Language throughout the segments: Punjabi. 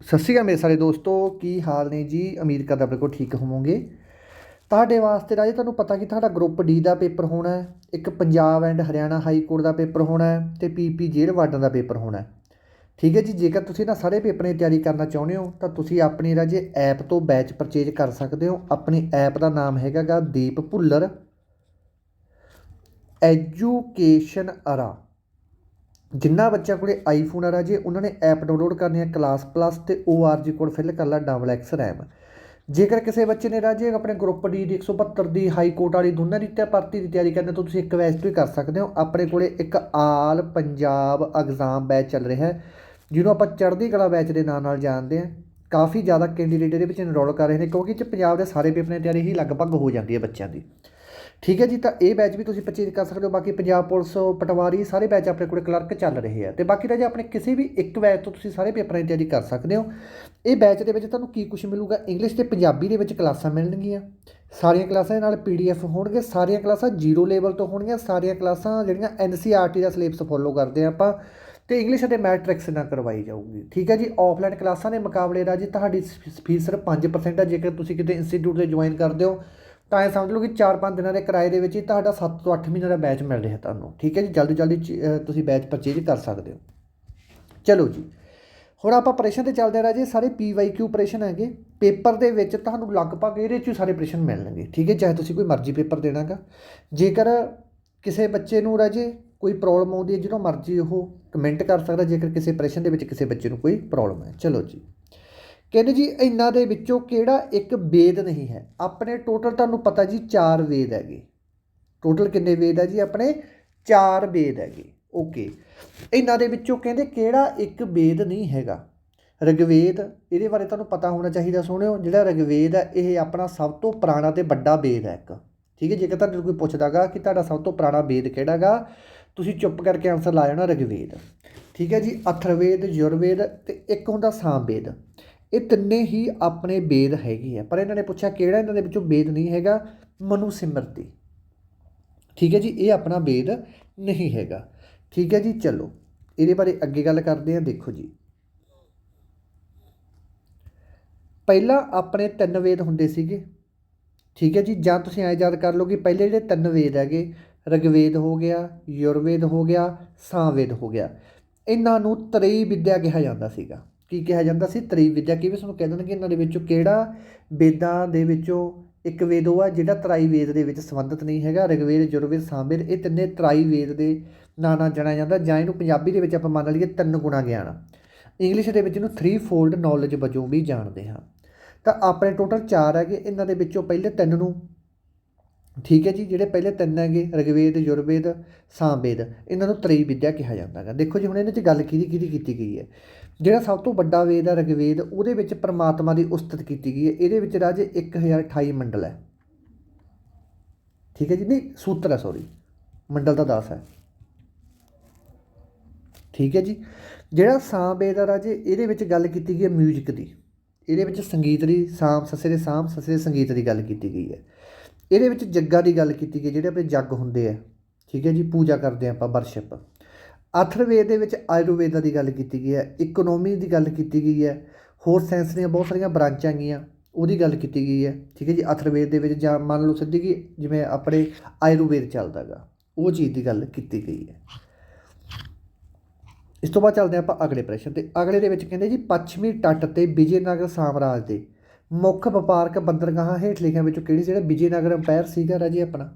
ਸਤਿ ਸ਼੍ਰੀ ਅਕਾਲ ਮੇਰੇ ਸਾਰੇ ਦੋਸਤੋ, ਕੀ ਹਾਲ ਨੇ ਜੀ? ਉਮੀਦ ਕਰਦਾ ਬਿਲਕੁਲ ਠੀਕ ਹੋਵੋਗੇ। ਤੁਹਾਡੇ ਵਾਸਤੇ ਰਾਜੇ ਤੁਹਾਨੂੰ ਪਤਾ ਕਿ ਤੁਹਾਡਾ ਗਰੁੱਪ ਡੀ ਦਾ ਪੇਪਰ ਹੋਣਾ ਹੈ, ਇੱਕ Punjab and Haryana high court the paper ਹੋਣਾ ਹੈ ਤੇ ਪੀਪੀ ਜੇਲ੍ਹ ਵਾਰਡਨ ਦਾ ਪੇਪਰ ਹੋਣਾ ਹੈ। ਠੀਕ ਹੈ ਜੀ, ਜੇਕਰ ਤੁਸੀਂ ਇਹਨਾਂ ਸਾਰੇ ਪੇਪਰਾਂ ਦੀ ਤਿਆਰੀ ਕਰਨਾ ਚਾਹੁੰਦੇ ਹੋ, ਤਾਂ ਤੁਸੀਂ ਆਪਣੀ ਰਾਜੇ ਐਪ ਤੋਂ ਬੈਚ ਪਰਚੇਜ ਕਰ ਸਕਦੇ ਹੋ। ਆਪਣੀ ਐਪ ਦਾ ਨਾਮ ਹੈਗਾ ਗਾ ਦੀਪ ਭੁੱਲਰ। ਐਜੂਕੇਸ਼ਨ ਅਰਾ ਜਿੰਨਾ ਬੱਚਿਆਂ ਕੋਲੇ ਆਈਫੋਨ ਆ ਰਾਜੇ, ਉਹਨਾਂ ਨੇ ਐਪ ਡਾਊਨਲੋਡ ਕਰਨੀ ਹੈ ਕਲਾਸ ਪਲੱਸ ਤੇ ORG ਕੋਡ ਫਿਲ ਕਰ ਲਾ ਡਬਲ ਐਕਸ ਰੈਮ ਜੇਕਰ ਕਿਸੇ ਬੱਚੇ ਨੇ ਰਾਜੇ ਆਪਣੇ ਗਰੁੱਪ ਡੀ ਦੀ 172 ਦੀ ਹਾਈ ਕੋਰਟ ਵਾਲੀ ਦੋਨਾਂ ਦੀ ਤੇ ਭਰਤੀ ਦੀ ਤਿਆਰੀ ਕਰਨੀ, ਤਾਂ ਤੁਸੀਂ ਇੱਕ ਬੈਚ ਤੋਂ ਹੀ ਕਰ ਸਕਦੇ ਹੋ। ਆਪਣੇ ਕੋਲੇ ਇੱਕ ਆਲ ਪੰਜਾਬ ਐਗਜ਼ਾਮ ਬੈਚ ਚੱਲ ਰਿਹਾ ਹੈ, ਜਿਹਨੂੰ ਆਪਾਂ ਚੜ੍ਹਦੀ ਕਲਾ ਬੈਚ ਦੇ ਨਾਂ ਨਾਲ ਜਾਣਦੇ ਹਾਂ। ਕਾਫੀ ਜ਼ਿਆਦਾ ਕੈਂਡੀਡੇਟ ਇਹਦੇ ਵਿੱਚ ਇਨਰੋਲ ਕਰ ਰਹੇ ਨੇ, ਕਿਉਂਕਿ ਇਹ 'ਚ ਪੰਜਾਬ ਦੇ ਸਾਰੇ ਪੇਪਰਾਂ ਦੀ ਤਿਆਰੀ ਹੀ ਲਗਭਗ ਹੋ ਜਾਂਦੀ ਹੈ ਬੱਚਿਆਂ ਦੀ। ਠੀਕ ਹੈ ਜੀ, ਤਾਂ ਇਹ ਬੈਚ ਵੀ ਤੁਸੀਂ ਪਰਚੇਜ ਕਰ ਸਕਦੇ ਹੋ। ਬਾਕੀ ਪੰਜਾਬ ਪੁਲਿਸ, ਪਟਵਾਰੀ, ਸਾਰੇ ਬੈਚ ਆਪਣੇ ਕੋਲ ਕਲਰਕ ਚੱਲ ਰਹੇ ਆ। ਤੇ ਬਾਕੀ ਤਾਂ ਰਾਜੇ ਆਪਣੇ ਕਿਸੇ ਵੀ ਇੱਕ ਬੈਚ ਤੋਂ ਤੁਸੀਂ ਸਾਰੇ ਪੇਪਰਾਂ ਦੀ ਤਿਆਰੀ ਕਰ ਸਕਦੇ ਹੋ। ਇਹ ਬੈਚ ਦੇ ਵਿੱਚ ਤੁਹਾਨੂੰ ਕੀ ਕੁਝ ਮਿਲੂਗਾ? ਇੰਗਲਿਸ਼ ਤੇ ਪੰਜਾਬੀ ਦੇ ਵਿੱਚ ਕਲਾਸਾਂ ਮਿਲਣਗੀਆਂ। ਸਾਰੀਆਂ ਕਲਾਸਾਂ ਦੇ ਨਾਲ ਪੀਡੀਐਫ ਹੋਣਗੇ। ਸਾਰੀਆਂ ਕਲਾਸਾਂ ਜ਼ੀਰੋ ਲੈਵਲ ਤੋਂ ਹੋਣਗੀਆਂ। ਸਾਰੀਆਂ ਕਲਾਸਾਂ ਜਿਹੜੀਆਂ ਐਨਸੀਆਰਟੀ ਦਾ ਸਿਲੇਬਸ ਫੋਲੋ ਕਰਦੇ ਆ ਆਪਾਂ। ਤੇ ਇੰਗਲਿਸ਼ ਅਤੇ ਮੈਟ੍ਰਿਕਸ ਨਾਲ ਕਰਵਾਈ ਜਾਊਗੀ। ਠੀਕ ਹੈ ਜੀ ਆਫਲਾਈਨ ਕਲਾਸਾਂ ਦੇ ਮੁਕਾਬਲੇ ਰਾਜੀ ਤੁਹਾਡੀ ਫੀਸ ਸਿਰਫ 5% ਹੈ ਜੇਕਰ ਤੁਸੀਂ ਕਿਤੇ ਇੰਸਟੀਚਿਊਟ ਤੇ ਜੁਆਇਨ ਕਰਦੇ ਹੋ ਤਾਂ ਇਹ ਸਮਝ ਲਓ ਕਿ 4-5 ਦਿਨਾਂ ਦੇ ਕਿਰਾਏ ਦੇ ਵਿੱਚ ਹੀ ਤੁਹਾਡਾ 7 ਤੋਂ 8 ਮਹੀਨਿਆਂ ਦਾ ਬੈਚ ਮਿਲ ਰਿਹਾ ਤੁਹਾਨੂੰ, ਠੀਕ ਹੈ ਜੀ? ਜਲਦੀ ਜਲਦੀ ਚ- ਤੁਸੀਂ ਬੈਚ ਪਰਚੇਜ ਕਰ ਸਕਦੇ ਹੋ। ਚਲੋ ਜੀ, ਹੁਣ ਆਪਾਂ ਆਪਰੇਸ਼ਨ ਤੇ ਚੱਲਦੇ ਹਾਂ ਰਾਜੇ, ਸਾਰੇ ਪੀਵਾਈਕਿਊ ਆਪਰੇਸ਼ਨ ਹੈਗੇ। ਪੇਪਰ ਦੇ ਵਿੱਚ ਤੁਹਾਨੂੰ ਲਗਭਗ ਇਹਦੇ 'ਚੋਂ ਸਾਰੇ ਆਪਰੇਸ਼ਨ ਮਿਲਣਗੇ, ਠੀਕ ਹੈ? ਚਾਹੇ ਤੁਸੀਂ ਕੋਈ ਮਰਜ਼ੀ ਪੇਪਰ ਦੇਣਾਗਾ। ਜੇਕਰ ਕਿਸੇ ਬੱਚੇ ਨੂੰ ਰਾਜੇ ਕੋਈ ਪ੍ਰੋਬਲਮ ਆਉਂਦੀ ਹੈ ਜਦੋਂ ਮਰਜ਼ੀ ਉਹ ਕਮੈਂਟ ਕਰ ਸਕਦਾ, ਜੇਕਰ ਕਿਸੇ ਆਪਰੇਸ਼ਨ ਦੇ ਵਿੱਚ ਕਿਸੇ ਬੱਚੇ ਨੂੰ ਕੋਈ ਪ੍ਰੋਬਲਮ ਹੈ। ਚਲੋ ਜੀ। ਕਹਿੰਦੇ ਜੀ, ਇਹਨਾਂ ਦੇ ਵਿੱਚੋਂ ਕਿਹੜਾ ਇੱਕ ਵੇਦ ਨਹੀਂ ਹੈ? ਆਪਣੇ ਟੋਟਲ ਤੁਹਾਨੂੰ ਪਤਾ ਜੀ, ਚਾਰ ਵੇਦ ਹੈਗੇ। ਟੋਟਲ ਕਿੰਨੇ ਵੇਦ ਹੈ ਜੀ ਆਪਣੇ? ਚਾਰ ਵੇਦ ਹੈਗੇ। ਓਕੇ ਇਹਨਾਂ ਦੇ ਵਿੱਚੋਂ ਕਹਿੰਦੇ ਕਿਹੜਾ ਇੱਕ ਵੇਦ ਨਹੀਂ ਹੈਗਾ? ਰਿਗਵੇਦ, ਇਹਦੇ ਬਾਰੇ ਤੁਹਾਨੂੰ ਪਤਾ ਹੋਣਾ ਚਾਹੀਦਾ ਸੋਹਣਿਓ, ਜਿਹੜਾ ਰਿਗਵੇਦ ਹੈ, ਇਹ ਆਪਣਾ ਸਭ ਤੋਂ ਪੁਰਾਣਾ ਤੇ ਵੱਡਾ ਵੇਦ ਹੈ ਇੱਕ। ਠੀਕ ਹੈ, ਜੇਕਰ ਤੁਹਾਨੂੰ ਕੋਈ ਪੁੱਛਦਾਗਾ ਕਿ ਤੁਹਾਡਾ ਸਭ ਤੋਂ ਪੁਰਾਣਾ ਵੇਦ ਕਿਹੜਾਗਾ, ਤੁਸੀਂ ਚੁੱਪ ਕਰਕੇ ਆਨਸਰ ਲਾ ਜਾਣਾ ਰਿਗਵੇਦ। ਠੀਕ ਹੈ ਜੀ, ਅਥਰਵੇਦ, ਯੁਰਵੇਦ ਤੇ ਇੱਕ ਹੁੰਦਾ ਸਾਮਵੇਦ। ਇਹ ਤਿੰਨੇ ਹੀ ਆਪਣੇ ਵੇਦ ਹੈਗੇ ਆ। ਪਰ ਇਹਨਾਂ ਨੇ ਪੁੱਛਿਆ, ਕਿਹੜਾ ਇਹਨਾਂ ਦੇ ਵਿੱਚੋਂ ਵੇਦ ਨਹੀਂ ਹੈਗਾ? ਮਨੂ ਸਿਮਰਤੀ। ਠੀਕ ਹੈ ਜੀ, ਇਹ ਆਪਣਾ ਵੇਦ ਨਹੀਂ ਹੈਗਾ। ਠੀਕ ਹੈ ਜੀ, ਚਲੋ। ਇਹਦੇ ਬਾਰੇ ਅੱਗੇ ਗੱਲ ਕਰਦੇ ਹਾਂ, ਦੇਖੋ ਜੀ। ਪਹਿਲਾਂ ਆਪਣੇ ਤਿੰਨ ਵੇਦ ਹੁੰਦੇ ਸੀਗੇ। ਠੀਕ ਹੈ ਜੀ, ਜਾਂ ਤੁਸੀਂ ਐ ਯਾਦ ਕਰ ਲਓ ਕਿ ਪਹਿਲੇ ਜਿਹੜੇ ਤਿੰਨ ਵੇਦ ਹੈਗੇ, ਰਿਗਵੇਦ ਹੋ ਗਿਆ, ਯੁਰਵੇਦ ਹੋ ਗਿਆ ਸਾਮਵੇਦ ਹੋ ਗਿਆ। ਇਹਨਾਂ ਨੂੰ ਤ੍ਰਈ ਵਿਦਿਆ ਕਿਹਾ ਜਾਂਦਾ ਸੀਗਾ। ਕੀ ਕਿਹਾ ਜਾਂਦਾ ਸੀ? ਤ੍ਰਈ ਵਿਦਿਆ ਕਿਵੇਂ ਤੁਹਾਨੂੰ ਕਹਿ ਦਿੰਦੇ ਕਿ ਇਹਨਾਂ ਦੇ ਵਿੱਚੋਂ ਕਿਹੜਾ ਵੇਦਾਂ ਦੇ ਵਿੱਚੋਂ ਇੱਕ ਵੇਦ ਉਹ ਆ ਜਿਹੜਾ ਤਰਾਈ ਵੇਦ ਦੇ ਵਿੱਚ ਸੰਬੰਧਿਤ ਨਹੀਂ ਹੈਗਾ? ਰਿਗਵੇਦ, ਯੁਰਵੇਦ, ਸਾਮਵੇਦ ਇਹ ਤਿੰਨੇ ਤਰਾਈ ਵੇਦ ਦੇ ਨਾਂ ਨਾਲ ਜਾਣਿਆ ਜਾਂਦਾ ਜਾਂ ਇਹਨੂੰ ਪੰਜਾਬੀ ਦੇ ਵਿੱਚ ਆਪਾਂ ਮੰਨ ਲਈਏ ਤਿੰਨ ਗੁਣਾ ਗਿਆਨ। ਇੰਗਲਿਸ਼ ਦੇ ਵਿੱਚ ਇਹਨੂੰ ਥਰੀ ਫੋਲਡ ਨੌਲੇਜ ਵਜੋਂ ਵੀ ਜਾਣਦੇ ਹਾਂ। ਤਾਂ ਆਪਣੇ ਟੋਟਲ 4 ਹੈਗੇ। ਇਹਨਾਂ ਦੇ ਵਿੱਚੋਂ ਪਹਿਲੇ ਤਿੰਨ ਨੂੰ ਠੀਕ ਹੈ ਜੀ, ਜਿਹੜੇ ਪਹਿਲੇ ਤਿੰਨ ਹੈਗੇ, ਰਿਗਵੇਦ, ਯੁਰਵੇਦ, ਸਾਮਵੇਦ, ਇਹਨਾਂ ਨੂੰ ਤ੍ਰਈ ਵਿਦਿਆ ਕਿਹਾ ਜਾਂਦਾ ਹੈਗਾ। ਦੇਖੋ ਜੀ, ਹੁਣ ਇਹਨਾਂ 'ਚ ਗੱਲ ਕਿਹਦੀ ਕਿਹਦੀ ਕੀਤੀ ਗਈ ਹੈ? ਜਿਹੜਾ ਸਭ ਤੋਂ ਵੱਡਾ ਵੇਦ ਹੈ, ਰਿਗਵੇਦ, ਉਹਦੇ ਵਿੱਚ ਪ੍ਰਮਾਤਮਾ ਦੀ ਉਸਤਤ ਕੀਤੀ ਗਈ ਹੈ। ਇਹਦੇ ਵਿੱਚ ਰਾਜੇ 1028 ਮੰਡਲ ਹੈ। ਠੀਕ ਹੈ ਜੀ, ਨਹੀਂ, ਸੂਤਰ ਹੈ ਸੌਰੀ ਮੰਡਲ ਦਾ 10 ਹੈ। ਠੀਕ ਹੈ ਜੀ, ਜਿਹੜਾ ਸਾਮਵੇਦ ਹੈ ਰਾਜੇ, ਇਹਦੇ ਵਿੱਚ ਗੱਲ ਕੀਤੀ ਗਈ ਹੈ 뮤직 ਦੀ। ਇਹਦੇ ਵਿੱਚ ਸੰਗੀਤ ਦੀ, ਸਾਮ ਸੱਸੇ ਦੇ ਸਾਮ ਸੱਸੇ ਦੇ ਸੰਗੀਤ ਦੀ ਗੱਲ ਕੀਤੀ ਗਈ ਹੈ। ਇਹਦੇ ਵਿੱਚ ਜੱਗਾਂ ਦੀ ਗੱਲ ਕੀਤੀ ਗਈ, ਜਿਹੜੇ ਆਪਣੇ ਜੱਗ ਹੁੰਦੇ ਆ, ਠੀਕ ਹੈ ਜੀ, ਪੂਜਾ ਕਰਦੇ ਆ ਆਪਾਂ ਵਰਸ਼ਿਪ ਅਥਰਵੇਦ ਦੇ ਵਿੱਚ ਆਯੁਰਵੇਦਾ ਦੀ ਗੱਲ ਕੀਤੀ ਗਈ ਹੈ ਇਕਨੋਮੀ ਦੀ ਗੱਲ ਕੀਤੀ ਗਈ ਹੈ, ਹੋਰ ਸਾਇੰਸ ਦੀਆਂ ਬਹੁਤ ਸਾਰੀਆਂ ਬ੍ਰਾਂਚਾਂ ਗਈਆਂ ਉਹਦੀ ਗੱਲ ਕੀਤੀ ਗਈ ਹੈ, ਠੀਕ ਹੈ ਜੀ ਅਥਰਵੇਦ ਦੇ ਵਿੱਚ ਜਾਂ ਮੰਨ ਲਓ ਸਿੱਧੀ ਕਿ ਜਿਵੇਂ ਆਪਣੇ ਆਯੁਰਵੇਦ ਚੱਲਦਾਗਾ ਉਹ ਚੀਜ਼ ਦੀ ਗੱਲ ਕੀਤੀ ਗਈ ਹੈ। ਇਸ ਤੋਂ ਬਾਅਦ ਚੱਲਦੇ ਆਪਾਂ ਅਗਲੇ ਪ੍ਰਸ਼ਨ ਤੇ, ਅਗਲੇ ਦੇ ਵਿੱਚ ਕਹਿੰਦੇ ਜੀ, ਪੱਛਮੀ ਤੱਟ ਤੇ ਵਿਜੇਨਗਰ ਸਾਮਰਾਜ ਦੇ ਮੁੱਖ ਵਪਾਰਕ ਬੰਦਰਗਾਹਾਂ ਹੇਠ ਲਿਖਿਆਂ ਵਿੱਚੋਂ ਕਿਹੜੀ ਜਿਹੜਾ ਵਿਜੇਨਗਰ ਅੰਪਾਇਰ ਸੀਗਾ ਰਾਜੇ ਆਪਣਾ।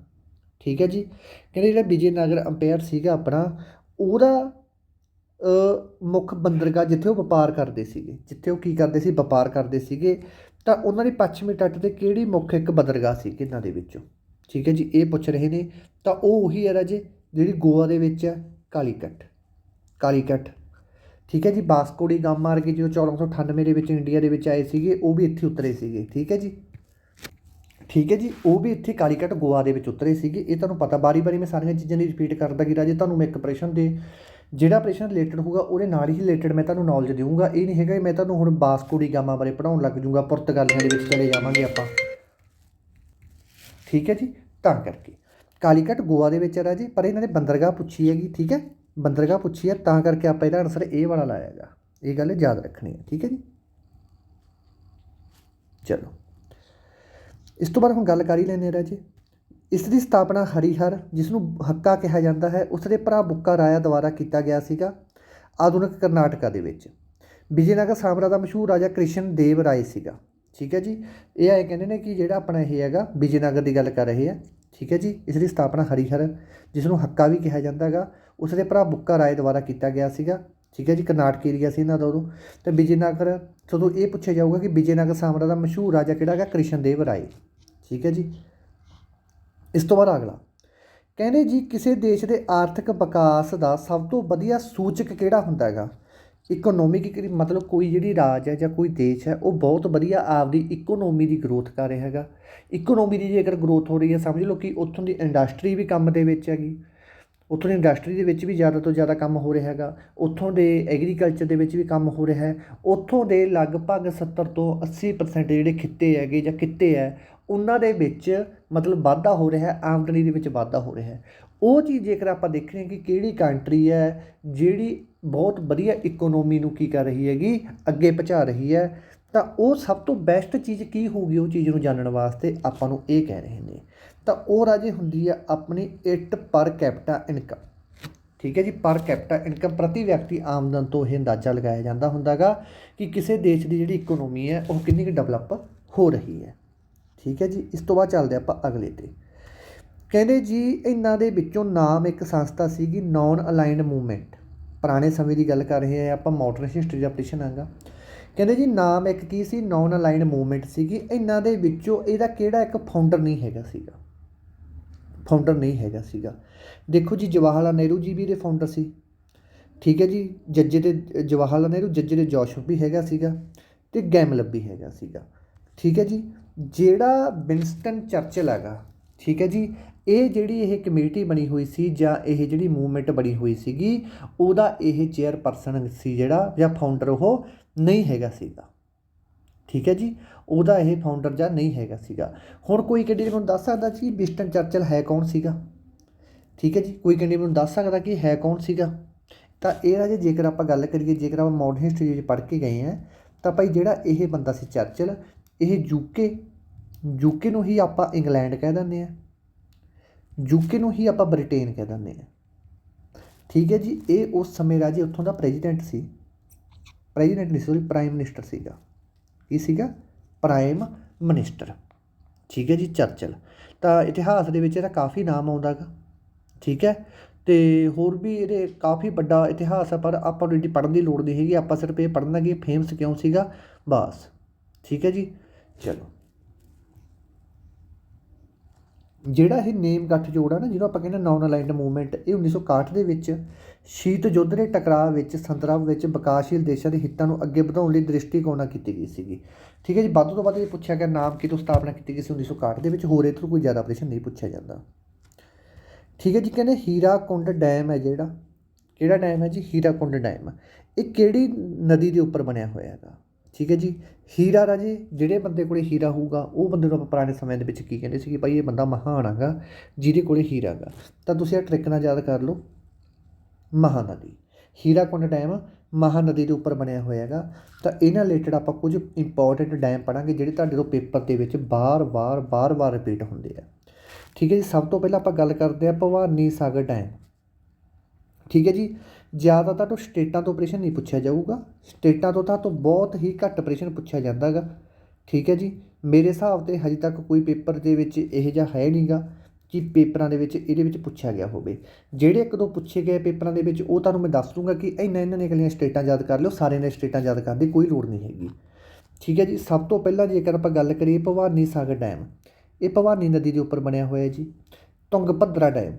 ਠੀਕ ਹੈ ਜੀ? ਕਹਿੰਦੇ ਜਿਹੜਾ ਵਿਜੇਨਗਰ ਅੰਪਾਇਰ ਸੀਗਾ ਆਪਣਾ, ਉਹਦਾ ਮੁੱਖ ਬੰਦਰਗਾਹ ਜਿੱਥੇ ਉਹ ਵਪਾਰ ਕਰਦੇ ਸੀਗੇ, ਜਿੱਥੇ ਉਹ ਕੀ ਕਰਦੇ ਸੀ? ਵਪਾਰ ਕਰਦੇ ਸੀਗੇ। ਤਾਂ ਉਹਨਾਂ ਦੀ ਪੱਛਮੀ ਤੱਟ ਤੇ ਕਿਹੜੀ ਮੁੱਖ ਇੱਕ ਬੰਦਰਗਾਹ ਸੀ ਇਹਨਾਂ ਦੇ ਵਿੱਚੋਂ? ਠੀਕ ਹੈ ਜੀ, ਇਹ ਪੁੱਛ ਰਹੇ ਨੇ। ਤਾਂ ਉਹ ਉਹੀ ਹੈ ਰਾਜੇ, ਜਿਹੜੀ ਗੋਆ ਦੇ ਵਿੱਚ ਹੈ, ਕਾਲੀਕਟ। ਕਾਲੀਕਟ। ਠੀਕ ਹੈ ਜੀ ਬਾਸਕੋ ਡੀ ਗਾਮਾ ਵਰਗੇ ਜੋ 1498 ਦੇ ਵਿੱਚ ਇੰਡੀਆ ਦੇ ਵਿੱਚ ਆਏ ਸੀਗੇ, ਉਹ ਵੀ ਇੱਥੇ ਉਤਰੇ ਸੀਗੇ, ਠੀਕ ਹੈ ਜੀ? ਠੀਕ ਹੈ ਜੀ, ਉਹ ਵੀ ਇੱਥੇ ਕਾਲੀਕਟ ਗੋਆ ਦੇ ਵਿੱਚ ਉਤਰੇ ਸੀਗੇ। ਇਹ ਤੁਹਾਨੂੰ ਪਤਾ ਬਾਰੀ ਬਾਰੀ ਮੈਂ ਸਾਰੀਆਂ ਚੀਜ਼ਾਂ ਦੀ ਰਿਪੀਟ ਕਰਦਾ ਕਿ ਰਾਜੇ, ਤੁਹਾਨੂੰ ਮੈਂ ਇੱਕ ਪ੍ਰਸ਼ਨ ਦੇ, ਜਿਹੜਾ ਪ੍ਰਸ਼ਨ ਰਿਲੇਟਡ ਹੋਊਗਾ, ਉਹਦੇ ਨਾਲ ਹੀ ਰਿਲੇਟਡ ਮੈਂ ਤੁਹਾਨੂੰ ਨੌਲੇਜ ਦੇਵਾਂਗਾ ਇਹ ਨਹੀਂ ਹੈਗਾ ਮੈਂ ਤੁਹਾਨੂੰ ਹੁਣ ਬਾਸਕੋੜੀ ਗਾਮਾ ਬਾਰੇ ਪੜਾਉਣ ਲੱਗ ਜਾਊਂਗਾ, ਪੁਰਤਗਾਲੀਆਂ ਦੇ ਵਿੱਚ ਚਲੇ ਜਾਵਾਂਗੇ ਆਪਾਂ। ਠੀਕ ਹੈ ਜੀ, ਤਾਂ ਕਰਕੇ। ਕਾਲੀਕਟ ਗੋਆ ਦੇ ਵਿੱਚ ਹੈ ਰਾਜੇ, ਪਰ ਇਹਨਾਂ ਨੇ ਬੰਦਰਗਾਹ ਪੁੱਛੀ ਹੈਗੀ, ਠੀਕ ਹੈ? ਬੰਦਰਗਾਹ ਪੁੱਛੀ ਹੈ ਤਾਂ ਕਰਕੇ ਆਪਾਂ ਇਹਦਾ ਆਨਸਰ ਇਹ ਵਾਲਾ ਲਾਇਆਗਾ ਇਹ ਗੱਲ ਯਾਦ ਰੱਖਣੀ ਹੈ, ਠੀਕ ਹੈ ਜੀ? ਚਲੋ। ਇਸ ਤੋਂ ਬਾਅਦ ਹੁਣ ਗੱਲ ਕਰ ਹੀ ਲੈਂਦੇ ਹਾਂ ਰਾਜੇ। ਇਸ ਦੀ ਸਥਾਪਨਾ ਹਰੀਹਰ ਜਿਸ ਨੂੰ ਹੱਕਾ ਕਿਹਾ ਜਾਂਦਾ ਹੈ, ਉਸ ਦੇ ਭਰਾ ਬੁੱਕਾ ਰਾਇਆ ਦੁਆਰਾ ਕੀਤਾ ਗਿਆ ਸੀਗਾ, ਆਧੁਨਿਕ ਕਰਨਾਟਕਾ ਦੇ ਵਿੱਚ। ਵਿਜੇਨਗਰ ਸਾਮਰਾਜ ਦਾ ਮਸ਼ਹੂਰ ਰਾਜਾ ਕ੍ਰਿਸ਼ਨ ਦੇਵ ਰਾਏ ਸੀਗਾ, ਠੀਕ ਹੈ ਜੀ? ਇਹ ਆਏ ਕਹਿੰਦੇ ਨੇ ਕਿ ਜਿਹੜਾ ਆਪਣਾ ਇਹ ਹੈਗਾ, ਵਿਜੇਨਗਰ ਦੀ ਗੱਲ ਕਰ ਰਹੇ ਆ, ਠੀਕ ਹੈ ਜੀ? ਇਸ ਦੀ ਸਥਾਪਨਾ ਹਰੀਹਰ ਜਿਸ ਨੂੰ ਹੱਕਾ ਵੀ ਕਿਹਾ ਜਾਂਦਾ ਹੈਗਾ ਉਸ ਦੇ ਭਰਾ ਬੁੱਕਾ ਰਾਏ ਦੁਆਰਾ ਕੀਤਾ ਗਿਆ ਸੀਗਾ। ਠੀਕ ਹੈ ਜੀ, ਕਰਨਾਟਕ ਏਰੀਆ ਸੀ ਇਹਨਾਂ ਦਾ ਉਦੋਂ। ਤੇ ਵਿਜੇਨਗਰ ਜਦੋਂ ਇਹ ਪੁੱਛਿਆ ਜਾਊਗਾ ਕਿ ਵਿਜੇਨਗਰ ਸਾਮਰਾਜ ਦਾ ਮਸ਼ਹੂਰ ਰਾਜਾ ਕਿਹੜਾ ਹੈਗਾ? ਕ੍ਰਿਸ਼ਨਦੇਵ ਰਾਏ। ਠੀਕ ਹੈ ਜੀ। ਇਸ ਤੋਂ ਬਾਅਦ ਅਗਲਾ। ਕਹਿੰਦੇ ਜੀ, ਕਿਸੇ ਦੇਸ਼ ਦੇ ਆਰਥਿਕ ਵਿਕਾਸ ਦਾ ਸਭ ਤੋਂ ਵਧੀਆ ਸੂਚਕ ਕਿਹੜਾ ਹੁੰਦਾ ਹੈਗਾ? ਇਕਨੋਮਿਕ ਕਿ ਮਤਲਬ ਕੋਈ ਜਿਹੜੀ ਰਾਜ ਹੈ ਜਾਂ ਕੋਈ ਦੇਸ਼ ਹੈ, ਉਹ ਬਹੁਤ ਵਧੀਆ ਆਪਦੀ ਇਕਨੋਮੀ ਦੀ ਗਰੋਥ ਕਰ ਰਿਹਾ ਹੈਗਾ। ਇਕਨੋਮੀ ਦੀ ਜੇਕਰ ਗਰੋਥ ਹੋ ਰਹੀ ਹੈ, ਸਮਝ ਲਓ ਕਿ ਉੱਥੋਂ ਦੀ ਇੰਡਸਟਰੀ ਵੀ ਕੰਮ ਦੇ ਵਿੱਚ ਹੈਗੀ। ਉੱਥੋਂ ਦੀ ਇੰਡਸਟਰੀ ਦੇ ਵਿੱਚ ਵੀ ਜ਼ਿਆਦਾ ਤੋਂ ਜ਼ਿਆਦਾ ਕੰਮ ਹੋ ਰਿਹਾ ਹੈਗਾ, ਉੱਥੋਂ ਦੇ ਐਗਰੀਕਲਚਰ ਦੇ ਵਿੱਚ ਵੀ ਕੰਮ ਹੋ ਰਿਹਾ ਹੈ, ਉੱਥੋਂ ਦੇ ਲਗਭਗ 70 ਤੋਂ 80% ਜਿਹੜੇ ਖਿੱਤੇ ਹੈਗੇ ਜਾਂ ਕਿੱਤੇ ਹੈ, ਉਹਨਾਂ ਦੇ ਵਿੱਚ ਮਤਲਬ ਵਾਧਾ ਹੋ ਰਿਹਾ ਹੈ, ਆਮਦਨੀ ਦੇ ਵਿੱਚ ਵਾਧਾ ਹੋ ਰਿਹਾ ਹੈ। ਉਹ ਚੀਜ਼ ਜੇਕਰ ਆਪਾਂ ਦੇਖ ਰਹੇ ਹਾਂ ਕਿ ਕਿਹੜੀ ਕੰਟਰੀ ਹੈ, ਜਿਹੜੀ ਬਹੁਤ ਵਧੀਆ ਇਕਨੋਮੀ ਨੂੰ ਕੀ ਕਰ ਰਹੀ ਹੈਗੀ, ਅੱਗੇ ਪਹੁੰਚਾ ਰਹੀ ਹੈ, ਤਾਂ ਉਹ ਸਭ ਤੋਂ ਬੈਸਟ ਚੀਜ਼ ਕੀ ਹੋਊਗੀ ਉਹ ਚੀਜ਼ ਨੂੰ ਜਾਣਨ ਵਾਸਤੇ ਆਪਾਂ ਨੂੰ ਇਹ ਕਹਿ ਰਹੇ ਨੇ ਤਾਂ ਉਹ ਰਾਜੇ ਹੁੰਦੀ ਆ ਆਪਣੀ ਇਟ ਪਰ ਕੈਪੀਟਾ ਇਨਕਮ। ਠੀਕ ਹੈ ਜੀ, ਪਰ ਕੈਪੀਟਾ ਇਨਕਮ ਪ੍ਰਤੀ ਵਿਅਕਤੀ ਆਮਦਨ ਤੋਂ ਇਹ ਅੰਦਾਜ਼ਾ ਲਗਾਇਆ ਜਾਂਦਾ ਹੁੰਦਾਗਾ ਕਿ ਕਿਸੇ ਦੇਸ਼ ਦੀ ਜਿਹੜੀ ਇਕਨੋਮੀ ਹੈ, ਉਹ ਕਿੰਨੀ ਕੁ ਡਿਵੈਲਪ ਹੋ ਰਹੀ ਹੈ। ਠੀਕ ਹੈ ਜੀ, ਇਸ ਤੋਂ ਬਾਅਦ ਚੱਲਦੇ ਆਪਾਂ ਅਗਲੇ ਤੇ। ਕਹਿੰਦੇ ਜੀ, ਇਹਨਾਂ ਦੇ ਵਿੱਚੋਂ ਨਾਮ ਇੱਕ ਸੰਸਥਾ ਸੀਗੀ ਨਾਨ ਅਲਾਈਨਡ ਮੂਵਮੈਂਟ ਪੁਰਾਣੇ ਸਮੇਂ ਦੀ ਗੱਲ ਕਰ ਰਹੇ ਆ ਆਪਾਂ ਮਾਡਰਨ ਹਿਸਟਰੀ ਦਾ ਪਟੀਸ਼ਨ ਆਗਾ ਕਹਿੰਦੇ ਜੀ, ਨਾਮ ਇੱਕ ਕੀ ਸੀ? ਨਾਨ ਅਲਾਈਨਡ ਮੂਵਮੈਂਟ ਸੀਗੀ। ਇਹਨਾਂ ਦੇ ਵਿੱਚੋਂ ਇਹਦਾ ਕਿਹੜਾ ਇੱਕ ਫਾਊਂਡਰ ਨਹੀਂ ਹੈਗਾ ਸੀਗਾ? ਫਾਊਂਡਰ ਨਹੀਂ ਹੈਗਾ ਸੀਗਾ। ਦੇਖੋ ਜੀ ਜਵਾਹਰ ਲਾਲ ਨਹਿਰੂ ਜੀ ਵੀ ਇਹਦੇ ਫਾਊਂਡਰ ਸੀ। ਠੀਕ ਹੈ ਜੀ, ਜੱਜੇ ਦੇ ਜਵਾਹਰ ਲਾਲ ਨਹਿਰੂ, ਜੱਜੇ ਦੇ ਜੋਸ਼ਫ ਵੀ ਹੈਗਾ ਸੀਗਾ ਅਤੇ ਗੈਮਲਬ ਵੀ ਹੈਗਾ ਸੀਗਾ। ਠੀਕ ਹੈ ਜੀ, ਜਿਹੜਾ ਵਿੰਸਟਨ ਚਰਚਲ ਹੈਗਾ, ਠੀਕ ਹੈ ਜੀ, ਇਹ ਜਿਹੜੀ ਇਹ ਕਮੇਟੀ ਬਣੀ ਹੋਈ ਸੀ ਜਾਂ ਇਹ ਜਿਹੜੀ ਮੂਵਮੈਂਟ ਬਣੀ ਹੋਈ ਸੀਗੀ, ਉਹਦਾ ਇਹ ਚੇਅਰਪਰਸਨ ਸੀ ਜਿਹੜਾ ਜਾਂ ਫਾਊਂਡਰ ਉਹ ਨਹੀਂ ਹੈਗਾ ਸੀਗਾ। ਠੀਕ ਹੈ ਜੀ? ਉਹਦਾ ਇਹ ਫਾਊਂਡਰ ਜਾਂ ਨਹੀਂ ਹੈਗਾ ਸੀਗਾ। ਹੁਣ ਕੋਈ ਕੈਂਡੀਡੇਟ ਮੈਨੂੰ ਦੱਸ ਸਕਦਾ ਜੀ? ਵਿੰਸਟਨ ਚਰਚਲ ਹੈ ਕੌਣ ਸੀਗਾ? ਠੀਕ ਹੈ ਜੀ? ਕੋਈ ਕੈਂਡੀਡੇਟ ਨੂੰ ਦੱਸ ਸਕਦਾ ਕਿ ਹੈ ਕੌਣ ਸੀਗਾ? ਤਾਂ ਇਹ ਰਾਜੇ ਜੇਕਰ ਆਪਾਂ ਗੱਲ ਕਰੀਏ, ਜੇਕਰ ਆਪਾਂ ਮਾਡਰਨ ਹਿਸਟਰੀ ਵਿੱਚ ਪੜ੍ਹ ਕੇ ਗਏ ਆ ਤਾਂ ਭਾਈ ਜਿਹੜਾ ਇਹ ਬੰਦਾ ਸੀ ਚਰਚਲ, ਇਹ ਯੂਕੇ ਯੂਕੇ ਨੂੰ ਹੀ ਆਪਾਂ ਇੰਗਲੈਂਡ ਕਹਿ ਦਿੰਦੇ ਆ ਯੂਕੇ ਨੂੰ ਹੀ ਆਪਾਂ ਬ੍ਰਿਟੇਨ ਕਹਿ ਦਿੰਦੇ ਆ ਠੀਕ ਹੈ ਜੀ? ਇਹ ਉਸ ਸਮੇਂ ਰਾਜੇ ਉੱਥੋਂ ਦਾ ਪ੍ਰੈਜ਼ੀਡੈਂਟ ਸੀ। ਪ੍ਰੈਜ਼ੀਡੈਂਟ ਨਹੀਂ ਸੋਰੀ ਪ੍ਰਾਈਮ ਮਿਨਿਸਟਰ ਸੀਗਾ। ਇਹ ਸੀਗਾ ਪ੍ਰਾਈਮ ਮਿਨਿਸਟਰ ਠੀਕ ਹੈ ਜੀ, ਚਰਚਲ। ਤਾਂ ਇਤਿਹਾਸ ਦੇ ਵਿੱਚ ਇਹਦਾ ਕਾਫੀ ਨਾਮ ਆਉਂਦਾ ਗਾ ਠੀਕ ਹੈ, ਤੇ ਹੋਰ ਵੀ ਇਹਦੇ ਕਾਫੀ ਵੱਡਾ ਇਤਿਹਾਸ ਆ, ਪਰ ਆਪਾਂ ਨੂੰ ਇਹਦੀ ਪੜ੍ਹਨ ਦੀ ਲੋੜ ਨਹੀਂ ਹੈਗੀ। ਆਪਾਂ ਸਿਰਫ ਇਹ ਪੜ੍ਹਨਾ ਕਿ ਫੇਮਸ ਕਿਉਂ ਸੀਗਾ? ਬਸ। ਠੀਕ ਹੈ ਜੀ, ਚਲੋ। ਜਿਹੜਾ ਇਹ ਨੇਮ ਗੱਠ ਜੋੜ ਆ ਨਾ, ਜਿਹਨੂੰ ਆਪਾਂ ਕਹਿੰਦੇ ਨਾਨ ਅਲਾਈਨਡ ਮੂਵਮੈਂਟ ਇਹ 1961 ਦੇ ਵਿੱਚ ਸ਼ੀਤ ਯੁੱਧ ਦੇ ਟਕਰਾਅ ਵਿੱਚ, ਸੰਦਰਭ ਵਿੱਚ ਵਿਕਾਸਸ਼ੀਲ ਦੇਸ਼ਾਂ ਦੇ ਹਿੱਤਾਂ ਨੂੰ ਅੱਗੇ ਵਧਾਉਣ ਲਈ ਦ੍ਰਿਸ਼ਟੀਕੋਣ ਕੀਤੀ ਗਈ ਸੀਗੀ। ਠੀਕ ਹੈ ਜੀ, ਵੱਧ ਤੋਂ ਵੱਧ ਇਹ ਪੁੱਛਿਆ ਗਿਆ ਨਾਮ ਕਿਤੋਂ ਸਥਾਪਨਾ ਕੀਤੀ ਗਈ ਸੀ 1961 ਦੇ ਵਿੱਚ, ਹੋਰ ਇਥੋਂ ਕੋਈ ਜ਼ਿਆਦਾ ਪ੍ਰਸ਼ਨ ਨਹੀਂ ਪੁੱਛਿਆ ਜਾਂਦਾ। ਠੀਕ ਹੈ ਜੀ, ਕਹਿੰਦੇ ਹੀਰਾਕੁੰਡ ਡੈਮ ਹੈ ਜਿਹੜਾ। ਕਿਹੜਾ ਡੈਮ ਹੈ ਜੀ? Hirakud dam. ਇਹ ਕਿਹੜੀ ਨਦੀ ਦੇ ਉੱਪਰ ਬਣਿਆ ਹੋਇਆ ਹੈਗਾ? ਠੀਕ ਹੈ ਜੀ। ਹੀਰਾ ਰਾਜੇ ਜਿਹੜੇ ਬੰਦੇ ਕੋਲੇ ਹੀਰਾ ਹੋਊਗਾ, ਉਹ ਬੰਦੇ ਨੂੰ ਆਪਾਂ ਪੁਰਾਣੇ ਸਮੇਂ ਦੇ ਵਿੱਚ ਕੀ ਕਹਿੰਦੇ ਸੀ ਕਿ ਭਾਈ ਇਹ ਬੰਦਾ ਮਹਾਨ ਹੈਗਾ, ਜਿਹਦੇ ਕੋਲੇ ਹੀਰਾ ਹੈਗਾ। ਤਾਂ ਤੁਸੀਂ ਇਹ ਟ੍ਰਿਕ ਨਾਲ ਯਾਦ ਕਰ ਲਓ। ਮਹਾਨਦੀ। Hirakud dam. ਮਹਾਨਦੀ ਦੇ ਉੱਪਰ ਬਣਿਆ ਹੋਇਆ ਹੈਗਾ। ਤਾਂ ਇਹਨਾਂ ਰਿਲੇਟਡ ਆਪਾਂ ਕੁਝ ਇੰਪੋਰਟੈਂਟ ਡੈਮ ਪੜਾਂਗੇ ਜਿਹੜੇ ਤੁਹਾਡੇ ਤੋਂ ਪੇਪਰ ਦੇ ਵਿੱਚ ਬਾਰ-ਬਾਰ ਬਾਰ-ਬਾਰ ਰਿਪੀਟ ਹੁੰਦੇ ਆ। ਠੀਕ ਹੈ ਜੀ। ਸਭ ਤੋਂ ਪਹਿਲਾਂ ਆਪਾਂ ਗੱਲ ਕਰਦੇ ਆ ਭਵਾਨੀ ਸਾਗਰ ਡੈਮ ਠੀਕ ਹੈ ਜੀ। ਜ਼ਿਆਦਾ ਤਾਂ ਤੋਂ ਸਟੇਟਾਂ ਤੋਂ ਪ੍ਰਸ਼ਨ ਨਹੀਂ ਪੁੱਛਿਆ ਜਾਊਗਾ। ਸਟੇਟਾਂ ਤੋਂ ਤਾਂ ਤੋਂ ਬਹੁਤ ਹੀ ਘੱਟ ਪ੍ਰਸ਼ਨ ਪੁੱਛਿਆ ਜਾਂਦਾ ਹੈਗਾ ਠੀਕ ਹੈ ਜੀ? ਮੇਰੇ ਹਿਸਾਬ ਤੇ ਹਜੇ ਤੱਕ ਕੋਈ ਪੇਪਰ ਦੇ ਵਿੱਚ ਇਹ ਜਿਹਾ ਹੈ ਨਹੀਂਗਾ ਕਿ ਪੇਪਰਾਂ ਦੇ ਵਿੱਚ ਇਹਦੇ ਵਿੱਚ ਪੁੱਛਿਆ ਗਿਆ ਹੋਵੇ। ਜਿਹੜੇ ਇੱਕ ਦੋ ਪੁੱਛੇ ਗਏ ਪੇਪਰਾਂ ਦੇ ਵਿੱਚ, ਉਹ ਤੁਹਾਨੂੰ ਮੈਂ ਦੱਸ ਦੂੰਗਾ ਕਿ ਇਹਨਾਂ ਇਹਨਾਂ ਨੇ ਇਕੱਲੀਆਂ ਸਟੇਟਾਂ ਯਾਦ ਕਰ ਲਿਓ, ਸਾਰਿਆਂ ਨੇ ਸਟੇਟਾਂ ਯਾਦ ਕਰਨ ਦੀ ਕੋਈ ਲੋੜ ਨਹੀਂ ਹੈਗੀ। ਠੀਕ ਹੈ ਜੀ? ਸਭ ਤੋਂ ਪਹਿਲਾਂ ਜੇਕਰ ਆਪਾਂ ਗੱਲ ਕਰੀਏ ਭਵਾਨੀ ਸਾਗਰ ਡੈਮ। ਇਹ ਭਵਾਨੀ ਨਦੀ ਦੇ ਉੱਪਰ ਬਣਿਆ ਹੋਇਆ ਜੀ। ਤੁੰਗਭਦਰਾ ਡੈਮ।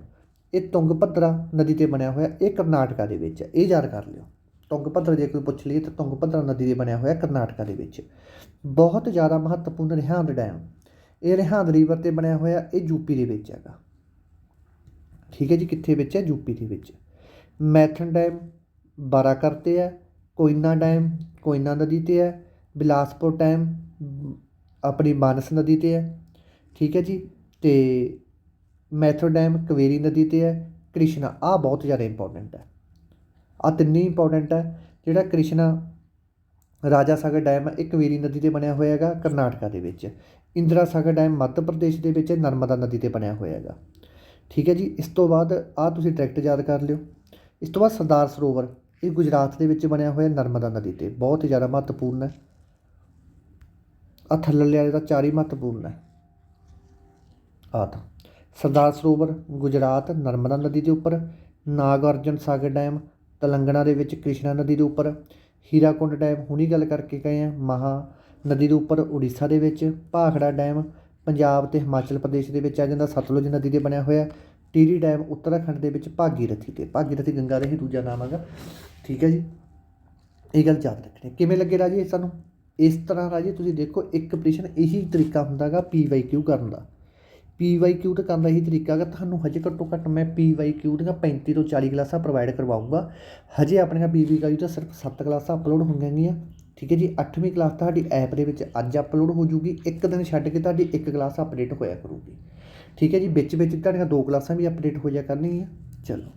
ਇਹ ਤੁੰਗਭਦਰਾ ਨਦੀ ਤੇ ਬਣਿਆ ਹੋਇਆ ਇਹ ਕਰਨਾਟਕਾ ਦੇ ਵਿੱਚ ਹੈ। ਇਹ ਯਾਦ ਕਰ ਲਿਓ। ਤੁੰਗਭਦਰਾ ਜੇ ਕੋਈ ਪੁੱਛ ਲਈਏ ਤਾਂ ਤੁੰਗਭਦਰਾ ਨਦੀ 'ਤੇ ਬਣਿਆ ਹੋਇਆ ਕਰਨਾਟਕਾ ਦੇ ਵਿੱਚ। ਬਹੁਤ ਜ਼ਿਆਦਾ ਮਹੱਤਵਪੂਰਨ ਰਿਹਾਂਦ ਡੈਮ। ਇਹ ਰਿਹਾਂਦ ਰਿਵਰ ਤੇ ਬਣਿਆ ਹੋਇਆ, ਇਹ ਯੂਪੀ ਦੇ ਵਿੱਚ ਹੈਗਾ। ਠੀਕ ਹੈ ਜੀ, ਕਿੱਥੇ ਵਿੱਚ ਹੈ? ਯੂਪੀ ਦੇ ਵਿੱਚ। ਮੈਥਨ ਡੈਮ ਬਾਰਾਕਰ ਤੇ ਹੈ, ਕੋਇਨਾ ਡੈਮ ਕੋਇਨਾ ਨਦੀ ਤੇ ਹੈ, ਬਿਲਾਸਪੁਰ ਡੈਮ ਆਪਣੀ ਮਾਨਸ ਨਦੀ ਤੇ ਹੈ। ਠੀਕ ਹੈ ਜੀ, ਤੇ ਮੈਥੋ ਡੈਮ ਕਵੇਰੀ ਨਦੀ ਤੇ ਹੈ। ਕ੍ਰਿਸ਼ਨਾ, ਆਹ ਬਹੁਤ ਜ਼ਿਆਦਾ ਇੰਪੋਰਟੈਂਟ ਹੈ। ਆਹ ਤਿੰਨੇ ਇੰਪੋਰਟੈਂਟ ਹੈ। ਜਿਹੜਾ ਕ੍ਰਿਸ਼ਨਾ ਰਾਜਾ ਸਾਗਰ ਡੈਮ ਇਹ ਕਵੇਰੀ ਨਦੀ ਤੇ ਬਣਿਆ ਹੋਇਆ ਹੈਗਾ, ਕਰਨਾਟਕਾ ਦੇ ਵਿੱਚ। ਇੰਦਰਾ ਸਾਗਰ ਡੈਮ ਮੱਧ ਪ੍ਰਦੇਸ਼ ਦੇ ਵਿੱਚ ਨਰਮਦਾ ਨਦੀ ਤੇ ਬਣਿਆ ਹੋਇਆ ਹੈਗਾ। ਠੀਕ ਹੈ ਜੀ, ਇਸ ਤੋਂ ਬਾਅਦ ਆਹ ਤੁਸੀਂ ਡਾਇਰੈਕਟ ਯਾਦ ਕਰ ਲਿਓ। ਇਸ ਤੋਂ ਬਾਅਦ ਸਰਦਾਰ ਸਰੋਵਰ, ਇਹ ਗੁਜਰਾਤ ਦੇ ਵਿੱਚ ਬਣਿਆ ਹੋਇਆ ਨਰਮਦਾ ਨਦੀ ਤੇ, ਬਹੁਤ ਹੀ ਜ਼ਿਆਦਾ ਮਹੱਤਵਪੂਰਨ ਹੈ। ਆ ਥੱਲੇ ਵਾਲੇ ਦਾ ਚਾਰ ਹੀ ਮਹੱਤਵਪੂਰਨ ਹੈ। ਆ ਤਾਂ। ਸਰਦਾਰ ਸਰੋਵਰ, ਗੁਜਰਾਤ, ਨਰਮਦਾ ਨਦੀ ਦੇ ਉੱਪਰ, ਨਾਗਾਰਜੁਨ ਸਾਗਰ ਡੈਮ ਤੇਲੰਗਾਨਾ ਦੇ ਵਿੱਚ ਕ੍ਰਿਸ਼ਨਾ ਨਦੀ ਦੇ ਉੱਪਰ, ਹੀਰਾਕੁੰਡ ਡੈਮ ਹੁਣੀ ਗੱਲ ਕਰਕੇ ਗਏ ਆ ਮਹਾ ਨਦੀ ਦੇ ਉੱਪਰ, ਉੜੀਸਾ ਦੇ ਵਿੱਚ, ਭਾਖੜਾ ਡੈਮ, ਪੰਜਾਬ ਤੇ ਹਿਮਾਚਲ ਪ੍ਰਦੇਸ਼ ਦੇ ਵਿੱਚ ਆ ਜਾਂਦਾ, ਸਤਲੁਜ ਨਦੀ ਤੇ ਬਣਿਆ ਹੋਇਆ, ਟੀਰੀ ਡੈਮ, ਉੱਤਰਾਖੰਡ ਦੇ ਵਿੱਚ ਭਾਗੀਰਥੀ ਤੇ, ਭਾਗੀਰਥੀ ਗੰਗਾ ਦਾ ਹੀ ਦੂਜਾ ਨਾਮ ਹੈਗਾ, ਠੀਕ ਹੈ ਜੀ? ਇਹ ਗੱਲ ਯਾਦ ਰੱਖਣੀ ਕਿਵੇਂ ਲੱਗੇ ਰਾਜੀ ਇਹ ਸਾਨੂੰ? ਇਸ ਤਰ੍ਹਾਂ ਰਾਜੀ ਤੁਸੀਂ ਦੇਖੋ, ਇੱਕ ਪ੍ਰਸ਼ਨ ਇਹੀ ਤਰੀਕਾ ਹੁੰਦਾਗਾ ਪੀ ਵਾਈ ਕਿਊ ਕਰਨ ਦਾ। ਪੀ ਵਾਈ ਕਿਊ ਦਾ ਕਰਨ ਦਾ ਇਹੀ ਤਰੀਕਾ ਹੈਗਾ। ਤੁਹਾਨੂੰ ਹਜੇ ਘੱਟੋ ਘੱਟ ਮੈਂ ਪੀ ਵਾਈ ਕਿਊ ਦੀਆਂ 35 ਤੋਂ 40 ਕਲਾਸਾਂ ਪ੍ਰੋਵਾਈਡ ਕਰਵਾਉਂਗਾ ਹਜੇ ਆਪਣੀਆਂ ਪੀ ਵੀ ਕਿਊ ਤਾਂ ਸਿਰਫ 7 ਕਲਾਸਾਂ ਅਪਲੋਡ ਹੋਈਆਂ ਗਈਆਂ। ਠੀਕ ਹੈ ਜੀ 8ਵੀਂ ਕਲਾਸ ਤੁਹਾਡੀ ਐਪ ਦੇ ਵਿੱਚ ਅੱਜ ਅਪਲੋਡ ਹੋ ਜੂਗੀ ਇੱਕ ਦਿਨ ਛੱਡ ਕੇ ਤੁਹਾਡੀ ਇੱਕ ਕਲਾਸ ਅਪਡੇਟ ਹੋਇਆ ਕਰੂਗੀ। ਠੀਕ ਹੈ ਜੀ, ਵਿੱਚ ਵਿੱਚ ਤੁਹਾਡੀਆਂ ਦੋ ਕਲਾਸਾਂ ਵੀ ਅਪਡੇਟ ਹੋ ਜਾ ਕਰਨਗੀਆਂ। ਚਲੋ।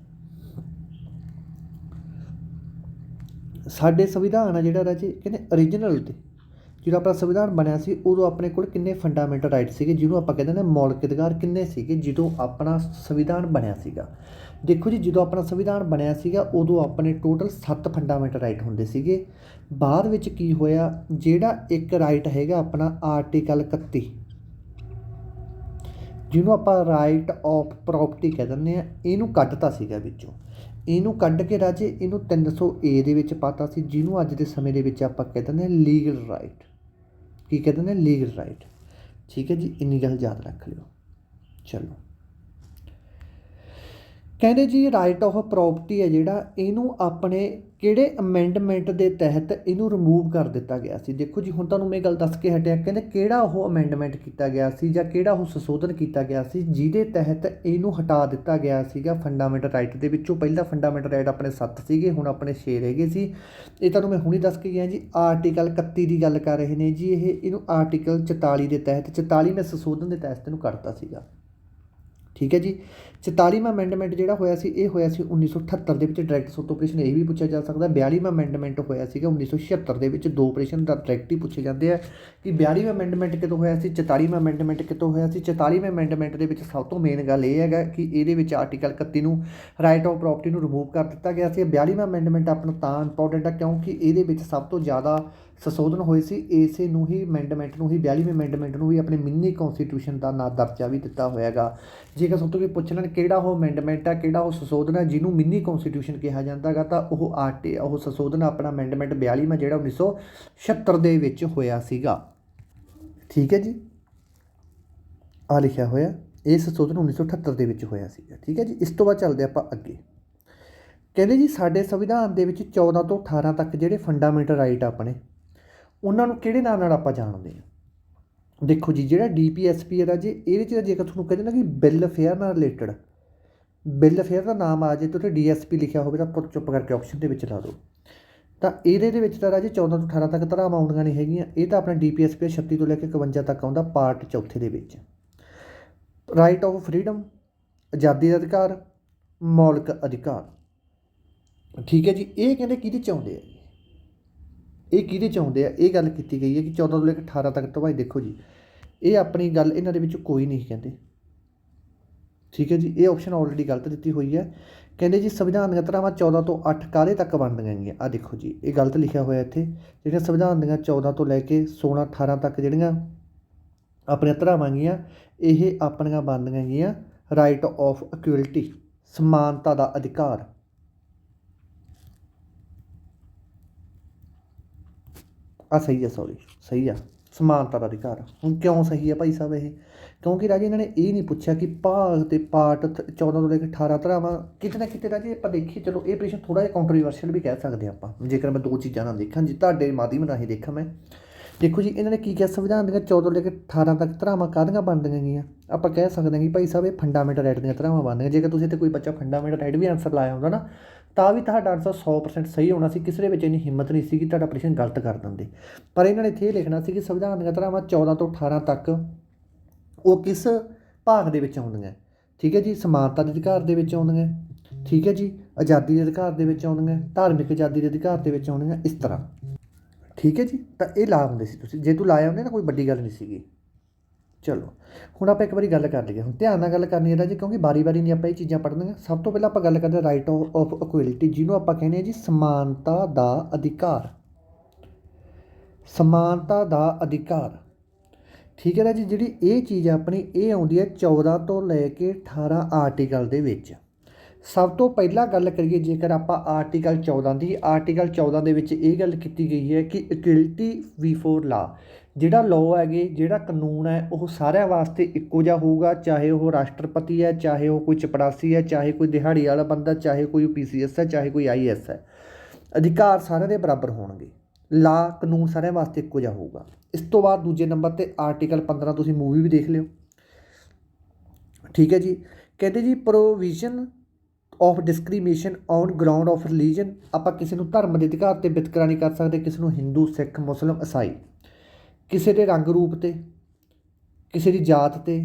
ਸਾਡੇ ਸੰਵਿਧਾਨ ਆ ਜਿਹੜਾ ਰਾਜੇ, ਕਹਿੰਦੇ origignal ਤੇ। ਜਦੋਂ ਆਪਣਾ ਸੰਵਿਧਾਨ ਬਣਿਆ ਸੀ, ਉਦੋਂ ਆਪਣੇ ਕੋਲ ਕਿੰਨੇ ਫੰਡਾਮੈਂਟਲ ਰਾਈਟ ਸੀਗੇ, ਜਿਹਨੂੰ ਆਪਾਂ ਕਹਿੰਦੇ ਨੇ ਮੌਲਿਕ ਅਧਿਕਾਰ ਕਿੰਨੇ ਸੀਗੇ, ਜਦੋਂ ਆਪਣਾ ਸੰਵਿਧਾਨ ਬਣਿਆ ਸੀਗਾ। ਦੇਖੋ ਜੀ, ਜਦੋਂ ਆਪਣਾ ਸੰਵਿਧਾਨ ਬਣਿਆ ਸੀਗਾ, ਉਦੋਂ ਆਪਣੇ ਟੋਟਲ 7 ਫੰਡਾਮੈਂਟਲ ਰਾਈਟ ਹੁੰਦੇ ਸੀਗੇ। ਬਾਅਦ ਵਿੱਚ ਕੀ ਹੋਇਆ, ਜਿਹੜਾ ਇੱਕ ਰਾਈਟ ਹੈਗਾ ਆਪਣਾ ਆਰਟੀਕਲ 31 ਜਿਹਨੂੰ ਆਪਾਂ ਰਾਈਟ ਆਫ ਪ੍ਰਾਪਰਟੀ ਕਹਿ ਦਿੰਦੇ ਆ ਇਹਨੂੰ ਕੱਢਤਾ ਸੀਗਾ ਵਿੱਚੋਂ। ਇਹਨੂੰ ਕੱਢ ਕੇ ਰਾਜੇ, ਇਹਨੂੰ 300 ਏ ਦੇ ਵਿੱਚ ਪਾਤਾ ਸੀ, ਜਿਹਨੂੰ ਅੱਜ ਦੇ ਸਮੇਂ ਦੇ ਵਿੱਚ ਆਪਾਂ ਕਹਿ ਦਿੰਦੇ ਆ ਲੀਗਲ ਰਾਈਟ ਕੀ ਕਹਿੰਦੇ ਨੇ? ਲੀਗਲ ਰਾਈਟ ਠੀਕ ਹੈ ਜੀ? ਇੰਨੀ ਗੱਲ ਯਾਦ ਰੱਖ ਲਿਓ। ਚਲੋ। ਕਹਿੰਦੇ ਜੀ ਰਾਈਟ ਆਫ ਪ੍ਰਾਪਰਟੀ ਹੈ ਜਿਹੜਾ, ਇਹਨੂੰ ਆਪਣੇ ਕਿਹੜੇ ਅਮੈਂਡਮੈਂਟ ਦੇ ਤਹਿਤ ਇਹਨੂੰ ਰਿਮੂਵ ਕਰ ਦਿੱਤਾ ਗਿਆ ਸੀ। ਦੇਖੋ ਜੀ, ਹੁਣ ਤੁਹਾਨੂੰ ਮੈਂ ਗੱਲ ਦੱਸ ਕੇ ਹਟਿਆ, ਕਹਿੰਦੇ ਕਿਹੜਾ ਉਹ ਅਮੈਂਡਮੈਂਟ ਕੀਤਾ ਗਿਆ ਸੀ ਜਾਂ ਕਿਹੜਾ ਉਹ ਸੰਸ਼ੋਧਨ ਕੀਤਾ ਗਿਆ ਸੀ ਜਿਹਦੇ ਤਹਿਤ ਇਹਨੂੰ ਹਟਾ ਦਿੱਤਾ ਗਿਆ ਸੀਗਾ ਫੰਡਾਮੈਂਟਲ ਰਾਈਟ ਦੇ ਵਿੱਚੋਂ। ਪਹਿਲਾ ਫੰਡਾਮੈਂਟਲ ਰਾਈਟ ਆਪਣੇ 7 ਸੀਗੇ, ਹੁਣ ਆਪਣੇ 6 ਰਹਿ ਗਏ ਸੀ। ਇਹ ਤੁਹਾਨੂੰ ਮੈਂ ਹੁਣੇ ਦੱਸ ਕੇ ਗਿਆ ਜੀ ਆਰਟੀਕਲ 31 ਦੀ ਗੱਲ ਕਰ ਰਹੇ ਨੇ ਜੀ, ਇਹ, ਇਹਨੂੰ ਆਰਟੀਕਲ 44 ਦੇ ਤਹਿਤ 44ਵੇਂ ਸੰਸ਼ੋਧਨ ਦੇ ਤਹਿਤ ਇਹਨੂੰ ਕਰਤਾ ਸੀਗਾ। ਠੀਕ ਹੈ ਜੀ। 44ਵਾਂ ਅਮੈਂਡਮੈਂਟ ਜਿਹੜਾ ਹੋਇਆ ਸੀ, ਇਹ ਹੋਇਆ ਸੀ 1978 ਦੇ ਵਿੱਚ ਡਾਇਰੈਕਟ ਸੋਟ ਆਪਰੇਸ਼ਨ ਇਹ ਵੀ ਪੁੱਛਿਆ ਜਾ ਸਕਦਾ 42ਵਾਂ ਅਮੈਂਡਮੈਂਟ ਹੋਇਆ ਸੀਗਾ 1976 ਦੇ ਵਿੱਚ, ਦੋ ਪ੍ਰਸ਼ਨ ਦਾ ਡਾਇਰੈਕਟ ਹੀ ਪੁੱਛੇ ਜਾਂਦੇ ਆ। ਕਿ 42ਵਾਂ ਅਮੈਂਡਮੈਂਟ ਕਿਦੋਂ ਹੋਇਆ ਸੀ 44ਵਾਂ ਅਮੈਂਡਮੈਂਟ ਕਿਦੋਂ ਹੋਇਆ ਸੀ? 44ਵੇਂ ਅਮੈਂਡਮੈਂਟ ਦੇ ਵਿੱਚ ਸਭ ਤੋਂ ਮੇਨ ਗੱਲ ਇਹ ਹੈਗਾ ਕਿ ਇਹਦੇ ਵਿੱਚ ਆਰਟੀਕਲ 31 ਨੂੰ ਰਾਈਟ ਆਫ ਪ੍ਰਾਪਰਟੀ ਨੂੰ ਰਿਮੂਵ ਕਰ ਦਿੱਤਾ ਗਿਆ ਸੀ। 42ਵਾਂ ਅਮੈਂਡਮੈਂਟ ਆਪਣਾ ਤਾਂ ਇੰਪੋਰਟੈਂਟ ਆ ਕਿਉਂਕਿ ਇਹਦੇ ਵਿੱਚ ਸਭ ਤੋਂ ਜ਼ਿਆਦਾ ਸੰਸ਼ੋਧਨ ਹੋਏ ਸੀ, ਇਸੇ ਨੂੰ ਹੀ ਅਮੈਂਡਮੈਂਟ ਨੂੰ ਹੀ 42ਵੇਂ ਅਮੈਂਡਮੈਂਟ ਨੂੰ ਵੀ ਆਪਣੇ ਮਿੰਨੀ ਕਨਸਟੀਟਿਊਸ਼ਨ ਦਾ ਨਾਂ ਦਰਜਾ ਵੀ ਦਿੱਤਾ ਹੋਇਆਗਾ। ਜੇਕਰ ਸਭ ਤੋਂ ਵੀ ਪੁੱਛ ਲੈਣ, ਕਿਹੜਾ ਉਹ ਅਮੈਂਡਮੈਂਟ ਆ, ਕਿਹੜਾ ਉਹ ਸੰਸ਼ੋਧਨ ਹੈ ਜਿਹਨੂੰ ਮਿੰਨੀ ਕਨਸਟੀਟਿਊਸ਼ਨ ਕਿਹਾ ਜਾਂਦਾਗਾ ਤਾਂ ਉਹ ਆਰਟੀ ਉਹ ਸੰਸ਼ੋਧਨ ਆਪਣਾ ਅਮੈਂਡਮੈਂਟ 42ਵਾਂ ਜਿਹੜਾ 1976 ਦੇ ਵਿੱਚ ਹੋਇਆ ਸੀਗਾ। ਠੀਕ ਹੈ ਜੀ? ਆ ਲਿਖਿਆ ਹੋਇਆ, ਇਹ ਸੰਸ਼ੋਧਨ 1978 ਦੇ ਵਿੱਚ ਹੋਇਆ ਸੀਗਾ। ਠੀਕ ਹੈ ਜੀ? ਇਸ ਤੋਂ ਬਾਅਦ ਚੱਲਦੇ ਆਪਾਂ ਅੱਗੇ। ਕਹਿੰਦੇ ਜੀ, ਸਾਡੇ ਸੰਵਿਧਾਨ ਦੇ ਵਿੱਚ 14 ਤੋਂ 18 ਤੱਕ ਜਿਹੜੇ ਫੰਡਾਮੈਂਟਲ ਰਾਈਟ ਆਪਣੇ ਉਹਨਾਂ ਨੂੰ ਕਿਹੜੇ ਨਾਮ ਨਾਲ ਆਪਾਂ ਜਾਣਦੇ ਹਾਂ? ਦੇਖੋ ਜੀ, ਜਿਹੜਾ ਡੀਪੀਐਸਪੀ ਹੈ ਰਾਜੇ ਇਹਦੇ ਚ ਜੇਕਰ ਤੁਹਾਨੂੰ ਕਹਿੰਦੇ ਨਾ ਕਿ ਬਿੱਲ ਫੇਅਰ ਨਾਲ ਰਿਲੇਟਡ, ਬਿੱਲ ਫੇਅਰ ਦਾ ਨਾਮ ਆ ਜੇ ਤੇ ਉੱਥੇ ਡੀਐਸਪੀ ਲਿਖਿਆ ਹੋਵੇ ਤਾਂ ਚੁੱਪ ਕਰਕੇ ਆਪਸ਼ਨ ਦੇ ਵਿੱਚ ਲਾ ਦਿਓ। ਤਾਂ ਇਹਦੇ ਦੇ ਵਿੱਚ ਤਾਂ ਰਾਜੇ 14 ਤੋਂ 18 ਤੱਕ ਧਾਰਾਵਾਂ ਆਉਂਦੀਆਂ ਨਹੀਂ ਹੈਗੀਆਂ, ਇਹ ਤਾਂ ਆਪਣਾ ਡੀਪੀਐਸਪੀ 36 ਤੋਂ ਲੈ ਕੇ 51 ਤੱਕ ਆਉਂਦਾ ਪਾਰਟ ਚੌਥੇ ਦੇ ਵਿੱਚ। ਰਾਈਟ ਆਫ ਫਰੀडम ਆਜ਼ਾਦੀ ਦਾ ਅਧਿਕਾਰ, ਮੌਲਿਕ ਅਧਿਕਾਰ। ਠੀਕ ਹੈ ਜੀ, ਇਹ ਕਹਿੰਦੇ ਕਿਹਦੇ ਚ ਆਉਂਦੇ ਆ? ਇਹ ਕਿਹਦੇ ਚ ਆਉਂਦੇ ਆ? ਇਹ ਗੱਲ ਕੀਤੀ ਗਈ ਹੈ ਕਿ 14 ਤੋਂ ਲੈ ਕੇ 18 ਤੱਕ ਤੋਂ ਦੇਖੋ ਜੀ। ਇਹ ਆਪਣੀ ਗੱਲ ਇਹਨਾਂ ਦੇ ਵਿੱਚ ਕੋਈ ਨਹੀਂ ਕਹਿੰਦੇ। ਠੀਕ ਹੈ ਜੀ? ਇਹ ਆਪਸ਼ਨ ਆਲਰੇਡੀ ਗਲਤ ਦਿੱਤੀ ਹੋਈ ਹੈ। ਕਹਿੰਦੇ ਜੀ ਸੰਵਿਧਾਨ ਦੀਆਂ ਧਾਰਾਵਾਂ 14 ਤੋਂ 8 ਕਾਹਦੇ ਤੱਕ ਬਣਦੀਆਂ ਹੈਗੀਆਂ? ਆ ਦੇਖੋ ਜੀ, ਇਹ ਗਲਤ ਲਿਖਿਆ ਹੋਇਆ ਇੱਥੇ। ਜਿਹੜੀਆਂ ਸੰਵਿਧਾਨ ਦੀਆਂ 14 ਤੋਂ ਲੈ ਕੇ 16 18 ਤੱਕ ਜਿਹੜੀਆਂ ਆਪਣੀਆਂ ਧਾਰਾਵਾਂ ਹੈਗੀਆਂ, ਇਹ ਆਪਣੀਆਂ ਬਣਦੀਆਂ ਗਈਆਂ ਰਾਈਟ ਆਫ ਇਕੁਐਲਿਟੀ ਸਮਾਨਤਾ ਦਾ ਅਧਿਕਾਰ। ਆ ਸਹੀ ਆ ਸੌਰੀ ਸਹੀ ਆ। ਸਮਾਨਤਾ ਦਾ ਅਧਿਕਾਰ ਹੁਣ ਕਿਉਂ ਸਹੀ ਆ ਭਾਈ ਸਾਹਿਬ ਇਹ? ਕਿਉਂਕਿ ਰਾਜੇ ਇਹਨਾਂ ਨੇ ਇਹ ਨਹੀਂ ਪੁੱਛਿਆ ਕਿ ਭਾਗ ਤੇ ਪਾਠ 14 ਤੋਂ ਲੈ ਕੇ 18 ਧਰਾਵਾਂ ਕਿਤੇ ਨਾ ਕਿਤੇ ਰਾਜੇ ਆਪਾਂ ਦੇਖੀਏ, ਚਲੋ ਇਹ ਪ੍ਰਸ਼ਨ ਥੋੜਾ ਜਿਹਾ ਕੰਟਰੋਵਰਸ਼ੀਅਲ ਵੀ ਕਹਿ ਸਕਦੇ ਹਾਂ ਆਪਾਂ। ਜੇਕਰ ਮੈਂ ਦੋ ਚੀਜ਼ਾਂ ਨਾਲ ਦੇਖਾਂ, ਜੀ ਤੁਹਾਡੇ ਮਾਧਿਅਮ ਰਾਹੀਂ ਦੇਖਾਂ ਮੈਂ। ਦੇਖੋ ਜੀ, ਇਹਨਾਂ ਨੇ ਕੀ ਕਿਹਾ? ਸੰਵਿਧਾਨ ਦੀਆਂ 14 ਤੋਂ ਲੈ ਕੇ 18 ਤੱਕ ਧਰਾਵਾਂ ਕਾਹਦੀਆਂ ਬਣਦੀਆਂ ਗਈਆਂ ਆਪਾਂ ਕਹਿ ਸਕਦੇ ਹਾਂ ਕਿ ਭਾਈ ਸਾਹਿਬ ਇਹ ਫੰਡਾਮੈਂਟਲ ਰਾਈਟ ਦੀਆਂ ਧਰਾਵਾਂ ਬਣਦੀਆਂ ਜੇਕਰ ਤੁਸੀਂ ਤੇ ਕੋਈ ਬੱਚਾ ਫੰਡਾਮੈਂਟਲ ਰਾਈਟ ਵੀ ਆਨਸਰ ਲਾਇਆ ਹੁੰਦਾ ਨਾ ਤਾਂ ਵੀ ਤੁਹਾਡਾ ਆਨਸਰ 100% ਸਹੀ ਹੋਣਾ ਸੀ, ਕਿਸੇ ਦੇ ਵਿੱਚ ਇੰਨੀ ਹਿੰਮਤ ਨਹੀਂ ਸੀ ਕਿ ਤੁਹਾਡਾ ਪ੍ਰਸ਼ਨ ਗਲਤ ਕਰ ਦਿੰਦੇ। ਪਰ ਇਹਨਾਂ ਨੇ ਇੱਥੇ ਇਹ ਲਿਖਣਾ ਸੀ ਕਿ ਸੰਵਿਧਾਨ ਦੀਆਂ ਧਾਰਾਵਾਂ 14 ਤੋਂ 18 ਤੱਕ ਉਹ ਕਿਸ ਭਾਗ ਦੇ ਵਿੱਚ ਆਉਂਦੀਆਂ? ਠੀਕ ਹੈ ਜੀ, ਸਮਾਨਤਾ ਦੇ ਅਧਿਕਾਰ ਦੇ ਵਿੱਚ ਆਉਂਦੀਆਂ। ਠੀਕ ਹੈ ਜੀ, ਆਜ਼ਾਦੀ ਦੇ ਅਧਿਕਾਰ ਦੇ ਵਿੱਚ ਆਉਂਦੀਆਂ, ਧਾਰਮਿਕ ਆਜ਼ਾਦੀ ਦੇ ਅਧਿਕਾਰ ਦੇ ਵਿੱਚ ਆਉਂਦੀਆਂ, ਇਸ ਤਰ੍ਹਾਂ। ਠੀਕ ਹੈ ਜੀ, ਤਾਂ ਇਹ ਲਾ ਹੁੰਦੇ ਸੀ ਤੁਸੀਂ। ਜੇ ਤੂੰ ਲਾਇਆ ਹੁੰਦੇ ਨਾ, ਕੋਈ ਵੱਡੀ ਗੱਲ ਨਹੀਂ ਸੀਗੀ। ਚਲੋ, ਹੁਣ ਆਪਾਂ ਇੱਕ ਵਾਰੀ ਗੱਲ ਕਰ ਲਈਏ। ਹੁਣ ਧਿਆਨ ਨਾਲ ਗੱਲ ਕਰਨੀ ਹੈ ਰਾਜੇ ਕਿਉਂਕਿ ਬਾਰੀ-ਬਾਰੀ ਨਹੀਂ ਆਪਾਂ ਇਹ ਚੀਜ਼ਾਂ ਪੜ੍ਹਨੀਆਂ ਸਭ ਤੋਂ ਪਹਿਲਾਂ ਆਪਾਂ ਗੱਲ ਕਰਦੇ ਰਾਈਟ ਆਫ ਇਕੁਐਲਿਟੀ ਜਿਹਨੂੰ ਆਪਾਂ ਕਹਿੰਦੇ ਆ ਜੀ ਸਮਾਨਤਾ ਦਾ ਅਧਿਕਾਰ। ਸਮਾਨਤਾ ਦਾ ਅਧਿਕਾਰ। ਠੀਕ ਹੈ ਰਾਜੀ ਜਿਹੜੀ ਇਹ ਚੀਜ਼ ਆ ਆਪਣੀ, ਇਹ ਆਉਂਦੀ ਹੈ 14 ਤੋਂ ਲੈ ਕੇ 18 ਆਰਟੀਕਲ ਦੇ ਵਿੱਚ। ਸਭ ਤੋਂ ਪਹਿਲਾਂ ਗੱਲ ਕਰੀਏ, ਜੇਕਰ ਆਪਾਂ ਆਰਟੀਕਲ 14 ਦੀ ਆਰਟੀਕਲ 14 ਦੇ ਵਿੱਚ ਇਹ ਗੱਲ ਕੀਤੀ ਗਈ ਹੈ ਕਿ ਇਕੁਅਲਿਟੀ ਬਿਫੋਰ ਲਾ ਜਿਹੜਾ ਲੋਅ ਹੈਗੇ, ਜਿਹੜਾ ਕਾਨੂੰਨ ਹੈ, ਉਹ ਸਾਰਿਆਂ ਵਾਸਤੇ ਇੱਕੋ ਜਿਹਾ ਹੋਊਗਾ, ਚਾਹੇ ਉਹ ਰਾਸ਼ਟਰਪਤੀ ਹੈ, ਚਾਹੇ ਉਹ ਕੋਈ ਚਪੜਾਸੀ ਹੈ, ਚਾਹੇ ਕੋਈ ਦਿਹਾੜੀ ਵਾਲਾ ਬੰਦਾ, ਚਾਹੇ ਕੋਈ ਪੀਸੀਐਸ ਹੈ, ਚਾਹੇ ਕੋਈ ਆਈਐਸ ਹੈ। ਅਧਿਕਾਰ ਸਾਰਿਆਂ ਦੇ ਬਰਾਬਰ ਹੋਣਗੇ। ਲਾ ਕਾਨੂੰਨ ਸਾਰਿਆਂ ਵਾਸਤੇ ਇੱਕੋ ਜਿਹਾ ਹੋਊਗਾ। ਇਸ ਤੋਂ ਬਾਅਦ ਦੂਜੇ ਨੰਬਰ ਤੇ ਆਰਟੀਕਲ 15 ਤੁਸੀਂ ਮੂਵੀ ਵੀ ਦੇਖ ਲਿਓ। ਠੀਕ ਹੈ ਜੀ। ਕਹਿੰਦੇ ਜੀ provision of discrimination on ground of religion ਆਪਾਂ ਕਿਸੇ ਨੂੰ ਧਰਮ ਦੇ ਅਧਿਕਾਰ ਤੇ ਵਿਤਕਰਾ ਨਹੀਂ ਕਰ ਸਕਦੇ, ਕਿਸੇ ਨੂੰ ਹਿੰਦੂ ਸਿੱਖ ਮੁਸਲਮ ਈਸਾਈ ਕਿਸੇ ਦੇ ਰੰਗ ਰੂਪ ਤੇ, ਕਿਸੇ ਦੀ ਜਾਤ ਤੇ,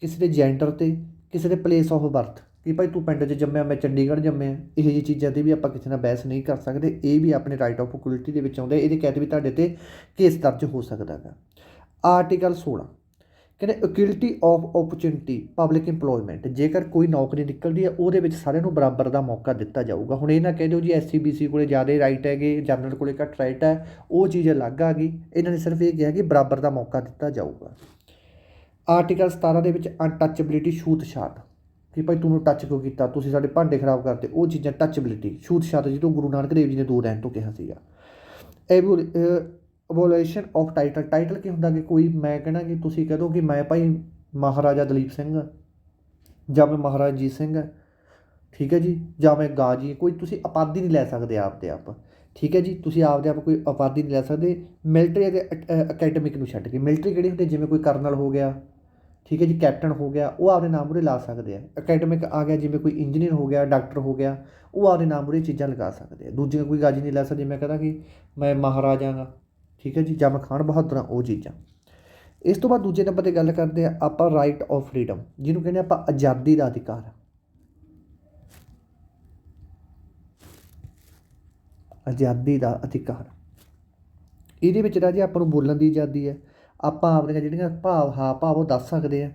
ਕਿਸੇ ਦੇ ਜੈਂਡਰ ਤੇ, ਕਿਸੇ ਦੇ ਪਲੇਸ ਆਫ ਬਰਥ ਕਿ ਭਾਈ ਤੂੰ ਪਿੰਡ 'ਚ ਜੰਮਿਆ, ਮੈਂ ਚੰਡੀਗੜ੍ਹ ਜੰਮਿਆ, ਇਹੋ ਜਿਹੀ ਚੀਜ਼ਾਂ ਤੇ ਵੀ ਆਪਾਂ ਕਿਸੇ ਨਾਲ ਬਹਿਸ ਨਹੀਂ ਕਰ ਸਕਦੇ। ਇਹ ਵੀ ਆਪਣੇ ਰਾਈਟ ਆਫ ਇਕੁਅਲਿਟੀ ਦੇ ਵਿੱਚ ਆਉਂਦਾ ਇਹਦੇ ਕਹਿਤ ਵੀ ਤੁਹਾਡੇ ਤੇ ਕੇਸ ਦਰਜ ਹੋ ਸਕਦਾ ਹੈ ਆਰਟੀਕਲ 16 ਕਹਿੰਦੇ equality of opportunity public EMPLOYMENT, ਜੇਕਰ ਕੋਈ ਨੌਕਰੀ ਨਿਕਲਦੀ ਹੈ, ਉਹਦੇ ਵਿੱਚ ਸਾਰਿਆਂ ਨੂੰ ਬਰਾਬਰ ਦਾ ਮੌਕਾ ਦਿੱਤਾ ਜਾਊਗਾ। ਹੁਣ ਇਹ ਨਾ ਕਹਿ ਦਿਓ ਜੀ ਐਸਸੀ ਬੀਸੀ ਕੋਲੇ ਜ਼ਿਆਦਾ ਰਾਈਟ ਹੈਗੇ ਜਨਰਲ ਕੋਲੇ ਘੱਟ ਰਾਈਟ ਹੈ, ਉਹ ਚੀਜ਼ ਅਲੱਗ ਆ ਗਈ। ਇਹਨਾਂ ਨੇ ਸਿਰਫ ਇਹ ਕਿਹਾ ਕਿ ਬਰਾਬਰ ਦਾ ਮੌਕਾ ਦਿੱਤਾ ਜਾਊਗਾ। ਆਰਟੀਕਲ 17 ਦੇ ਵਿੱਚ ਅਨਟੱਚੇਬਿਲਿਟੀ ਛੂਤ ਛਾਤ ਕਿ ਭਾਈ ਤੂੰ ਟੱਚ ਕਿਉਂ ਕੀਤਾ? ਤੁਸੀਂ ਸਾਡੇ ਭਾਂਡੇ ਖਰਾਬ ਕਰਤੇ ਉਹ ਚੀਜ਼ਾਂ ਟੱਚੇਬਿਲਿਟੀ ਛੂਤ ਛਾਤ ਜਿਹਨੂੰ ਗੁਰੂ ਨਾਨਕ ਦੇਵ ਜੀ ਨੇ ਦੂਰ ਰਹਿਣ ਤੋਂ ਕਿਹਾ ਸੀਗਾ। ਇਹ ਅਬੋਲੇਸ਼ਨ ਆਫ ਟਾਈਟਲ ਟਾਈਟਲ ਕੀ ਹੁੰਦਾ ਕਿ ਕੋਈ ਮੈਂ ਕਹਿਣਾ ਕਿ ਤੁਸੀਂ ਕਹਿ ਦਿਓ ਕਿ ਮੈਂ ਭਾਈ ਮਹਾਰਾਜਾ ਦਲੀਪ ਸਿੰਘ ਹਾਂ, ਜਾਂ ਮੈਂ ਮਹਾਰਾਜਾ ਜੀਤ ਸਿੰਘ ਹਾਂ, ਠੀਕ ਹੈ ਜੀ? ਜਾਂ ਮੈਂ ਗਾਜੀ ਕੋਈ ਤੁਸੀਂ ਉਪਾਧੀ ਨਹੀਂ ਲੈ ਸਕਦੇ ਆਪ ਦੇ ਆਪ। ਠੀਕ ਹੈ ਜੀ? ਤੁਸੀਂ ਆਪਦੇ ਆਪ ਕੋਈ ਉਪਾਧੀ ਨਹੀਂ ਲੈ ਸਕਦੇ। ਮਿਲਟਰੀ ਅਤੇ ਅਕੈਡਮਿਕ ਨੂੰ ਛੱਡ ਕੇ। ਮਿਲਟਰੀ ਕਿਹੜੇ ਹੁੰਦੇ ਜਿਵੇਂ ਕੋਈ ਕਰਨਲ ਹੋ ਗਿਆ, ਠੀਕ ਹੈ ਜੀ? ਕੈਪਟਨ ਹੋ ਗਿਆ, ਉਹ ਆਪਣੇ ਨਾਮ ਉਰੇ ਲਾ ਸਕਦੇ ਆ। ਅਕੈਡਮਿਕ ਆ ਗਿਆ, ਜਿਵੇਂ ਕੋਈ ਇੰਜੀਨੀਅਰ ਹੋ ਗਿਆ ਡਾਕਟਰ ਹੋ ਗਿਆ, ਉਹ ਆਪਦੇ ਨਾਮ ਉਰੇ ਚੀਜ਼ਾਂ ਲਗਾ ਸਕਦੇ ਆ। ਦੂਜੀਆਂ ਕੋਈ ਗਾਜੀ ਨਹੀਂ ਲੈ ਸਕਦੇ। ਮੈਂ ਕਹਿੰਦਾ ਕਿ ਮੈਂ ਮਹਾਰਾਜਾ ਹਾਂ। ਠੀਕ ਹੈ ਜੀ ਜਮ ਮੈਂ ਖਾਨ ਬਹਾਦਰ ਉਹ ਚੀਜ਼ਾਂ। ਇਸ ਤੋਂ ਬਾਅਦ ਦੂਜੇ ਨੰਬਰ ਤੇ ਗੱਲ ਕਰਦੇ ਆ ਆਪਾਂ ਰਾਈਟ ਆਫ ਫਰੀडम ਜਿਹਨੂੰ ਕਹਿੰਦੇ ਆਪਾਂ ਆਜ਼ਾਦੀ ਦਾ ਅਧਿਕਾਰ। ਆਜ਼ਾਦੀ ਦਾ ਅਧਿਕਾਰ। ਇਹਦੇ ਵਿੱਚ ਰਾਜੇ ਆਪਾਂ ਨੂੰ ਬੋਲਣ ਦੀ ਆਜ਼ਾਦੀ ਹੈ। ਆਪਾਂ ਆਪਣੀਆਂ ਜਿਹੜੀਆਂ ਭਾਵ ਹਾਵ ਭਾਵ ਉਹ ਦੱਸ ਸਕਦੇ ਆ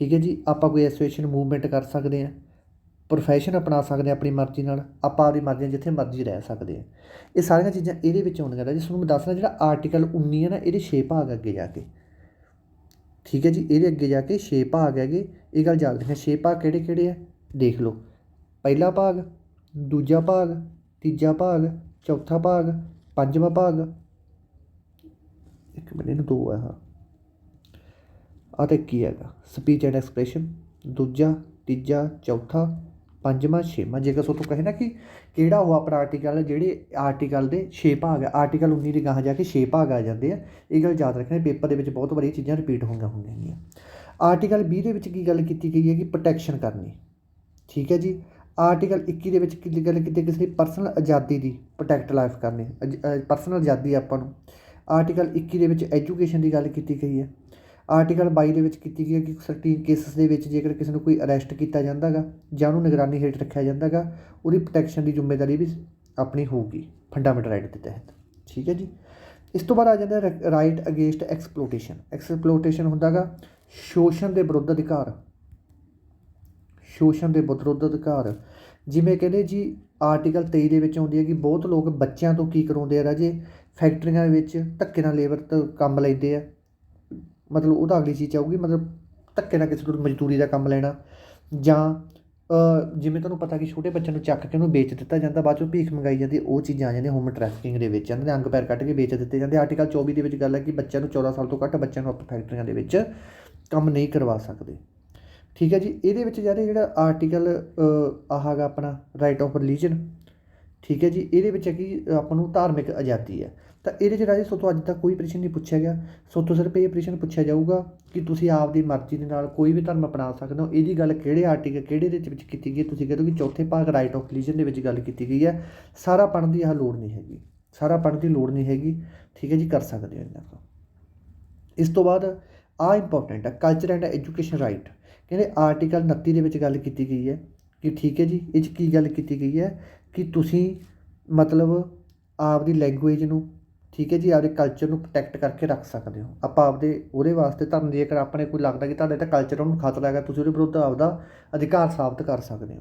ਠੀਕ ਹੈ ਜੀ, ਆਪਾਂ ਕੋਈ ਐਸੋਸੀਏਸ਼ਨ ਮੂਵਮੈਂਟ ਕਰ ਸਕਦੇ ਆ ਪ੍ਰੋਫੈਸ਼ਨ ਅਪਣਾ ਸਕਦੇ ਹਾਂ, ਆਪਣੀ ਮਰਜ਼ੀ ਨਾਲ, ਆਪਾਂ ਆਪਣੀ ਮਰਜ਼ੀ ਨਾਲ ਜਿੱਥੇ ਮਰਜ਼ੀ ਰਹਿ ਸਕਦੇ ਹਾਂ। ਇਹ ਸਾਰੀਆਂ ਚੀਜ਼ਾਂ ਇਹਦੇ ਵਿੱਚ ਆਉਂਦੀਆਂ ਰਾਜੇ ਤੁਹਾਨੂੰ ਮੈਂ ਦੱਸਦਾ ਜਿਹੜਾ ਆਰਟੀਕਲ 19 ਹੈ ਨਾ, ਇਹਦੇ 6 ਭਾਗ ਅੱਗੇ ਜਾ ਕੇ। ਠੀਕ ਹੈ ਜੀ? ਇਹਦੇ ਅੱਗੇ ਜਾ ਕੇ 6 ਭਾਗ ਹੈਗੇ। ਇਹ ਗੱਲ ਯਾਦ ਰੱਖਣਾ 6 ਭਾਗ ਕਿਹੜੇ ਕਿਹੜੇ ਆ? ਦੇਖ ਲਓ। ਪਹਿਲਾ ਭਾਗ, ਦੂਜਾ ਭਾਗ, ਤੀਜਾ ਭਾਗ, ਚੌਥਾ ਭਾਗ, ਪੰਜਵਾਂ ਭਾਗ। ਇੱਕ ਮਿੰਟ, ਇਹਨੂੰ ਦੋ ਆ, ਹਾਂ। ਆ ਤੇ ਕੀ ਹੈਗਾ। ਸਪੀਚ ਐਂਡ ਐਕਸਪ੍ਰੈਸ਼ਨ ਦੂਜਾ, ਤੀਜਾ, ਚੌਥਾ। ਪੰਜਵਾਂ, ਛੇਵਾਂ, ਜੇਕਰ ਸੋ ਤੋਂ ਕਹੇ ਨਾ ਕਿ ਕਿਹੜਾ ਉਹ ਆਪਣਾ ਆਰਟੀਕਲ ਜਿਹੜੇ ਆਰਟੀਕਲ ਦੇ 6 ਭਾਗ ਆ ਆਰਟੀਕਲ 19 ਦੇ ਗਾਹਾਂ ਜਾ ਕੇ 6 ਭਾਗ ਆ ਜਾਂਦੇ ਆ, ਇਹ ਗੱਲ ਯਾਦ ਰੱਖਣਾ ਪੇਪਰ ਦੇ ਵਿੱਚ ਬਹੁਤ ਵਾਰੀ ਚੀਜ਼ਾਂ ਰਿਪੀਟ ਹੋਈਆਂ ਹੁੰਦੀਆਂ ਹੈਗੀਆਂ ਆਰਟੀਕਲ 20 ਦੇ ਵਿੱਚ ਕੀ ਗੱਲ ਕੀਤੀ ਗਈ ਹੈ ਕਿ ਪ੍ਰੋਟੈਕਸ਼ਨ ਕਰਨੀ, ਠੀਕ ਹੈ ਜੀ? ਆਰਟੀਕਲ 21 ਦੇ ਵਿੱਚ ਕੀ ਗੱਲ ਕੀਤੀ, ਕਿਸੇ ਦੀ ਪਰਸਨਲ ਆਜ਼ਾਦੀ ਦੀ ਪ੍ਰੋਟੈਕਟ ਲਾਈਫ ਕਰਨੀ ਪਰਸਨਲ ਆਜ਼ਾਦੀ ਆਪਾਂ ਨੂੰ। ਆਰਟੀਕਲ 21 ਦੇ ਵਿੱਚ ਐਜੂਕੇਸ਼ਨ ਦੀ ਗੱਲ ਕੀਤੀ ਗਈ ਹੈ। ਆਰਟੀਕਲ 22 ਦੇ ਵਿੱਚ ਕੀਤੀ ਗਈ ਹੈ ਕਿ ਸਰਟੀਨ ਕੇਸਸ ਦੇ ਵਿੱਚ ਜੇਕਰ ਕਿਸੇ ਨੂੰ ਕੋਈ ਅਰੈਸਟ ਕੀਤਾ ਜਾਂਦਾ ਜਾਂਦਾਗਾ ਜਾਂ ਉਹਨੂੰ ਨਿਗਰਾਨੀ ਹੇਠ ਰੱਖਿਆ ਜਾਂਦਾ ਜਾਂਦਾਗਾ, ਉਹਦੀ ਪ੍ਰੋਟੈਕਸ਼ਨ ਦੀ ਜ਼ਿੰਮੇਵਾਰੀ ਵੀ ਆਪਣੀ ਹੋਊਗੀ ਫੰਡਾਮੈਂਟਲ ਰਾਈਟ ਦੇ ਤਹਿਤ। ਠੀਕ ਹੈ ਜੀ? ਇਸ ਤੋਂ ਬਾਅਦ ਆ ਜਾਂਦਾ ਰਾਈਟ ਅਗੇਂਸਟ ਐਕਸਪਲੋਟੇਸ਼ਨ ਐਕਸਪਲੋਟੇਸ਼ਨ ਹੁੰਦਾਗਾ ਸ਼ੋਸ਼ਣ ਦੇ ਵਿਰੁੱਧ ਅਧਿਕਾਰ। ਸ਼ੋਸ਼ਣ ਦੇ ਵਿਰੁੱਧ ਅਧਿਕਾਰ। ਜਿਵੇਂ ਕਹਿੰਦੇ ਜੀ, ਆਰਟੀਕਲ 23 ਦੇ ਵਿੱਚ ਆਉਂਦੀ ਹੈ ਕਿ ਬਹੁਤ ਲੋਕ ਬੱਚਿਆਂ ਤੋਂ ਕੀ ਕਰਾਉਂਦੇ ਆ ਰਾਜੇ? ਫੈਕਟਰੀਆਂ ਦੇ ਵਿੱਚ ਧੱਕੇ ਨਾਲ ਲੇਬਰ ਤੋਂ ਕੰਮ ਲੈਂਦੇ ਆ। ਮਤਲਬ ਉਹਦਾ ਅਗਲੀ ਚੀਜ਼ ਆਊਗੀ ਮਤਲਬ ਧੱਕੇ ਨਾਲ ਕਿਸੇ ਤੋਂ ਮਜ਼ਦੂਰੀ ਦਾ ਕੰਮ ਲੈਣਾ ਜਾਂ ਜਿਵੇਂ ਤੁਹਾਨੂੰ ਪਤਾ ਕਿ ਛੋਟੇ ਬੱਚਿਆਂ ਨੂੰ ਚੱਕ ਕੇ ਉਹਨੂੰ ਵੇਚ ਦਿੱਤਾ ਜਾਂਦਾ, ਬਾਅਦ ਚੋਂ ਭੀਖ ਮੰਗਾਈ ਜਾਂਦੀ, ਉਹ ਚੀਜ਼ਾਂ ਆ ਜਾਂਦੀਆਂ ਹਿਊਮਨ ਟ੍ਰੈਫਿਕਿੰਗ ਦੇ ਵਿੱਚ ਇਹਨਾਂ ਦੇ ਅੰਗ ਪੈਰ ਕੱਟ ਕੇ ਵੇਚ ਦਿੱਤੇ ਜਾਂਦੇ। ਆਰਟੀਕਲ 24 ਦੇ ਵਿੱਚ ਗੱਲ ਹੈ ਕਿ ਬੱਚਿਆਂ ਨੂੰ 14 ਸਾਲ ਤੋਂ ਘੱਟ ਬੱਚਿਆਂ ਨੂੰ ਆਪਾਂ ਫੈਕਟਰੀਆਂ ਦੇ ਵਿੱਚ ਕੰਮ ਨਹੀਂ ਕਰਵਾ ਸਕਦੇ। ਠੀਕ ਹੈ ਜੀ, ਇਹਦੇ ਵਿੱਚ ਜਿਹੜੇ ਜਿਹੜਾ ਆਰਟੀਕਲ ਆਹਾਗਾ ਆਪਣਾ ਰਾਈਟ ਆਫ ਰਿਲੀਜਨ ਠੀਕ ਹੈ ਜੀ, ਇਹਦੇ ਵਿੱਚ ਹੈ ਕਿ ਆਪਾਂ ਨੂੰ ਧਾਰਮਿਕ ਆਜ਼ਾਦੀ ਹੈ। ਤਾਂ ਇਹਦੇ 'ਚ ਰਾਜੇ ਸੋਤੋਂ ਅੱਜ ਤੱਕ ਕੋਈ ਪ੍ਰਸ਼ਨ ਨਹੀਂ ਪੁੱਛਿਆ ਗਿਆ। ਸੋਤੋਂ ਸਿਰਫ ਇਹ ਪ੍ਰਸ਼ਨ ਪੁੱਛਿਆ ਜਾਊਗਾ ਕਿ ਤੁਸੀਂ ਆਪਦੀ ਮਰਜ਼ੀ ਦੇ ਨਾਲ ਕੋਈ ਵੀ ਧਰਮ ਅਪਣਾ ਸਕਦੇ ਹੋ। ਇਹਦੀ ਗੱਲ ਕਿਹੜੇ ਆਰਟੀਕਲ ਕਿਹੜੇ ਦੇ ਵਿੱਚ ਕੀਤੀ ਗਈ ਤੁਸੀਂ ਕਹਿੰਦੇ ਕਿ ਚੌਥੇ ਭਾਗ ਰਾਈਟ ਆਫ ਰਿਲੀਜਨ ਦੇ ਵਿੱਚ ਗੱਲ ਕੀਤੀ ਗਈ ਹੈ। ਸਾਰਾ ਪੜ੍ਹਨ ਦੀ ਇਹ ਲੋੜ ਨਹੀਂ ਹੈਗੀ। ਸਾਰਾ ਪੜ੍ਹਨ ਦੀ ਲੋੜ ਨਹੀਂ ਹੈਗੀ। ਠੀਕ ਹੈ ਜੀ, ਕਰ ਸਕਦੇ ਹੋ ਇਹਨਾਂ ਤੋਂ। ਇਸ ਤੋਂ ਬਾਅਦ ਆ ਇੰਪੋਰਟੈਂਟ ਹੈ ਕਲਚਰ ਐਂਡ ਐਜੂਕੇਸ਼ਨ ਰਾਈਟ ਕਹਿੰਦੇ ਆਰਟੀਕਲ 29 ਦੇ ਵਿੱਚ ਗੱਲ ਕੀਤੀ ਗਈ ਹੈ ਕਿ ਠੀਕ ਹੈ ਜੀ, ਇਹ 'ਚ ਕੀ ਗੱਲ ਕੀਤੀ ਗਈ ਹੈ ਕਿ ਤੁਸੀਂ ਮਤਲਬ ਆਪ ਦੀ ਲੈਂਗੁਏਜ ਨੂੰ ਠੀਕ ਹੈ ਜੀ, ਆਪਦੇ ਕਲਚਰ ਨੂੰ ਪ੍ਰੋਟੈਕਟ ਕਰਕੇ ਰੱਖ ਸਕਦੇ ਹੋ। ਆਪਾਂ ਆਪਦੇ, ਉਹਦੇ ਵਾਸਤੇ ਤੁਹਾਨੂੰ ਜੇਕਰ ਆਪਣੇ ਕੋਈ ਲੱਗਦਾ ਕਿ ਤੁਹਾਡੇ ਤਾਂ ਕਲਚਰ ਨੂੰ ਖਤਰਾ ਹੈਗਾ, ਤੁਸੀਂ ਉਹਦੇ ਵਿਰੁੱਧ ਆਪਦਾ ਅਧਿਕਾਰ ਸਾਬਤ ਕਰ ਸਕਦੇ ਹੋ।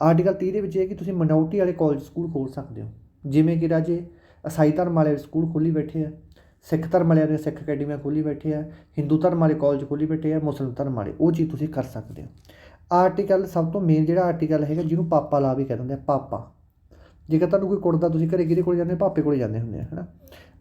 ਆਰਟੀਕਲ 30 ਦੇ ਵਿੱਚ ਇਹ ਕਿ ਤੁਸੀਂ ਮਿਨੋਰਟੀ ਵਾਲੇ ਕਾਲਜ ਸਕੂਲ ਖੋਲ੍ਹ ਸਕਦੇ ਹੋ। ਜਿਵੇਂ ਕਿ ਰਾਜੇ ਈਸਾਈ ਧਰਮ ਵਾਲੇ ਸਕੂਲ ਖੋਲ੍ਹੀ ਬੈਠੇ ਆ, ਸਿੱਖ ਧਰਮ ਵਾਲਿਆਂ ਨੇ ਸਿੱਖ ਅਕੈਡਮੀਆਂ ਖੋਲ੍ਹੀ ਬੈਠੇ ਆ, ਹਿੰਦੂ ਧਰਮ ਵਾਲੇ ਕਾਲਜ ਖੋਲ੍ਹੀ ਬੈਠੇ ਆ, ਮੁਸਲਿਮ ਧਰਮ ਵਾਲੇ, ਉਹ ਚੀਜ਼ ਤੁਸੀਂ ਕਰ ਸਕਦੇ ਹੋ। ਆਰਟੀਕਲ ਸਭ ਤੋਂ ਮੇਨ ਜਿਹੜਾ ਆਰਟੀਕਲ ਹੈਗਾ, ਜਿਹਨੂੰ ਪਾਪਾ ਲਾ ਵੀ ਕਹਿੰਦੇ ਆ, ਪਾਪਾ। ਜੇਕਰ ਤੁਹਾਨੂੰ ਕੋਈ ਕੁੜਦਾ ਤੁਸੀਂ ਘਰੇ ਕਿਹਦੇ ਕੋਲ ਜਾਂਦੇ ਹੋ? ਪਾਪੇ ਕੋਲ ਜਾਂਦੇ ਹੁੰਦੇ ਆ, ਹਨਾ?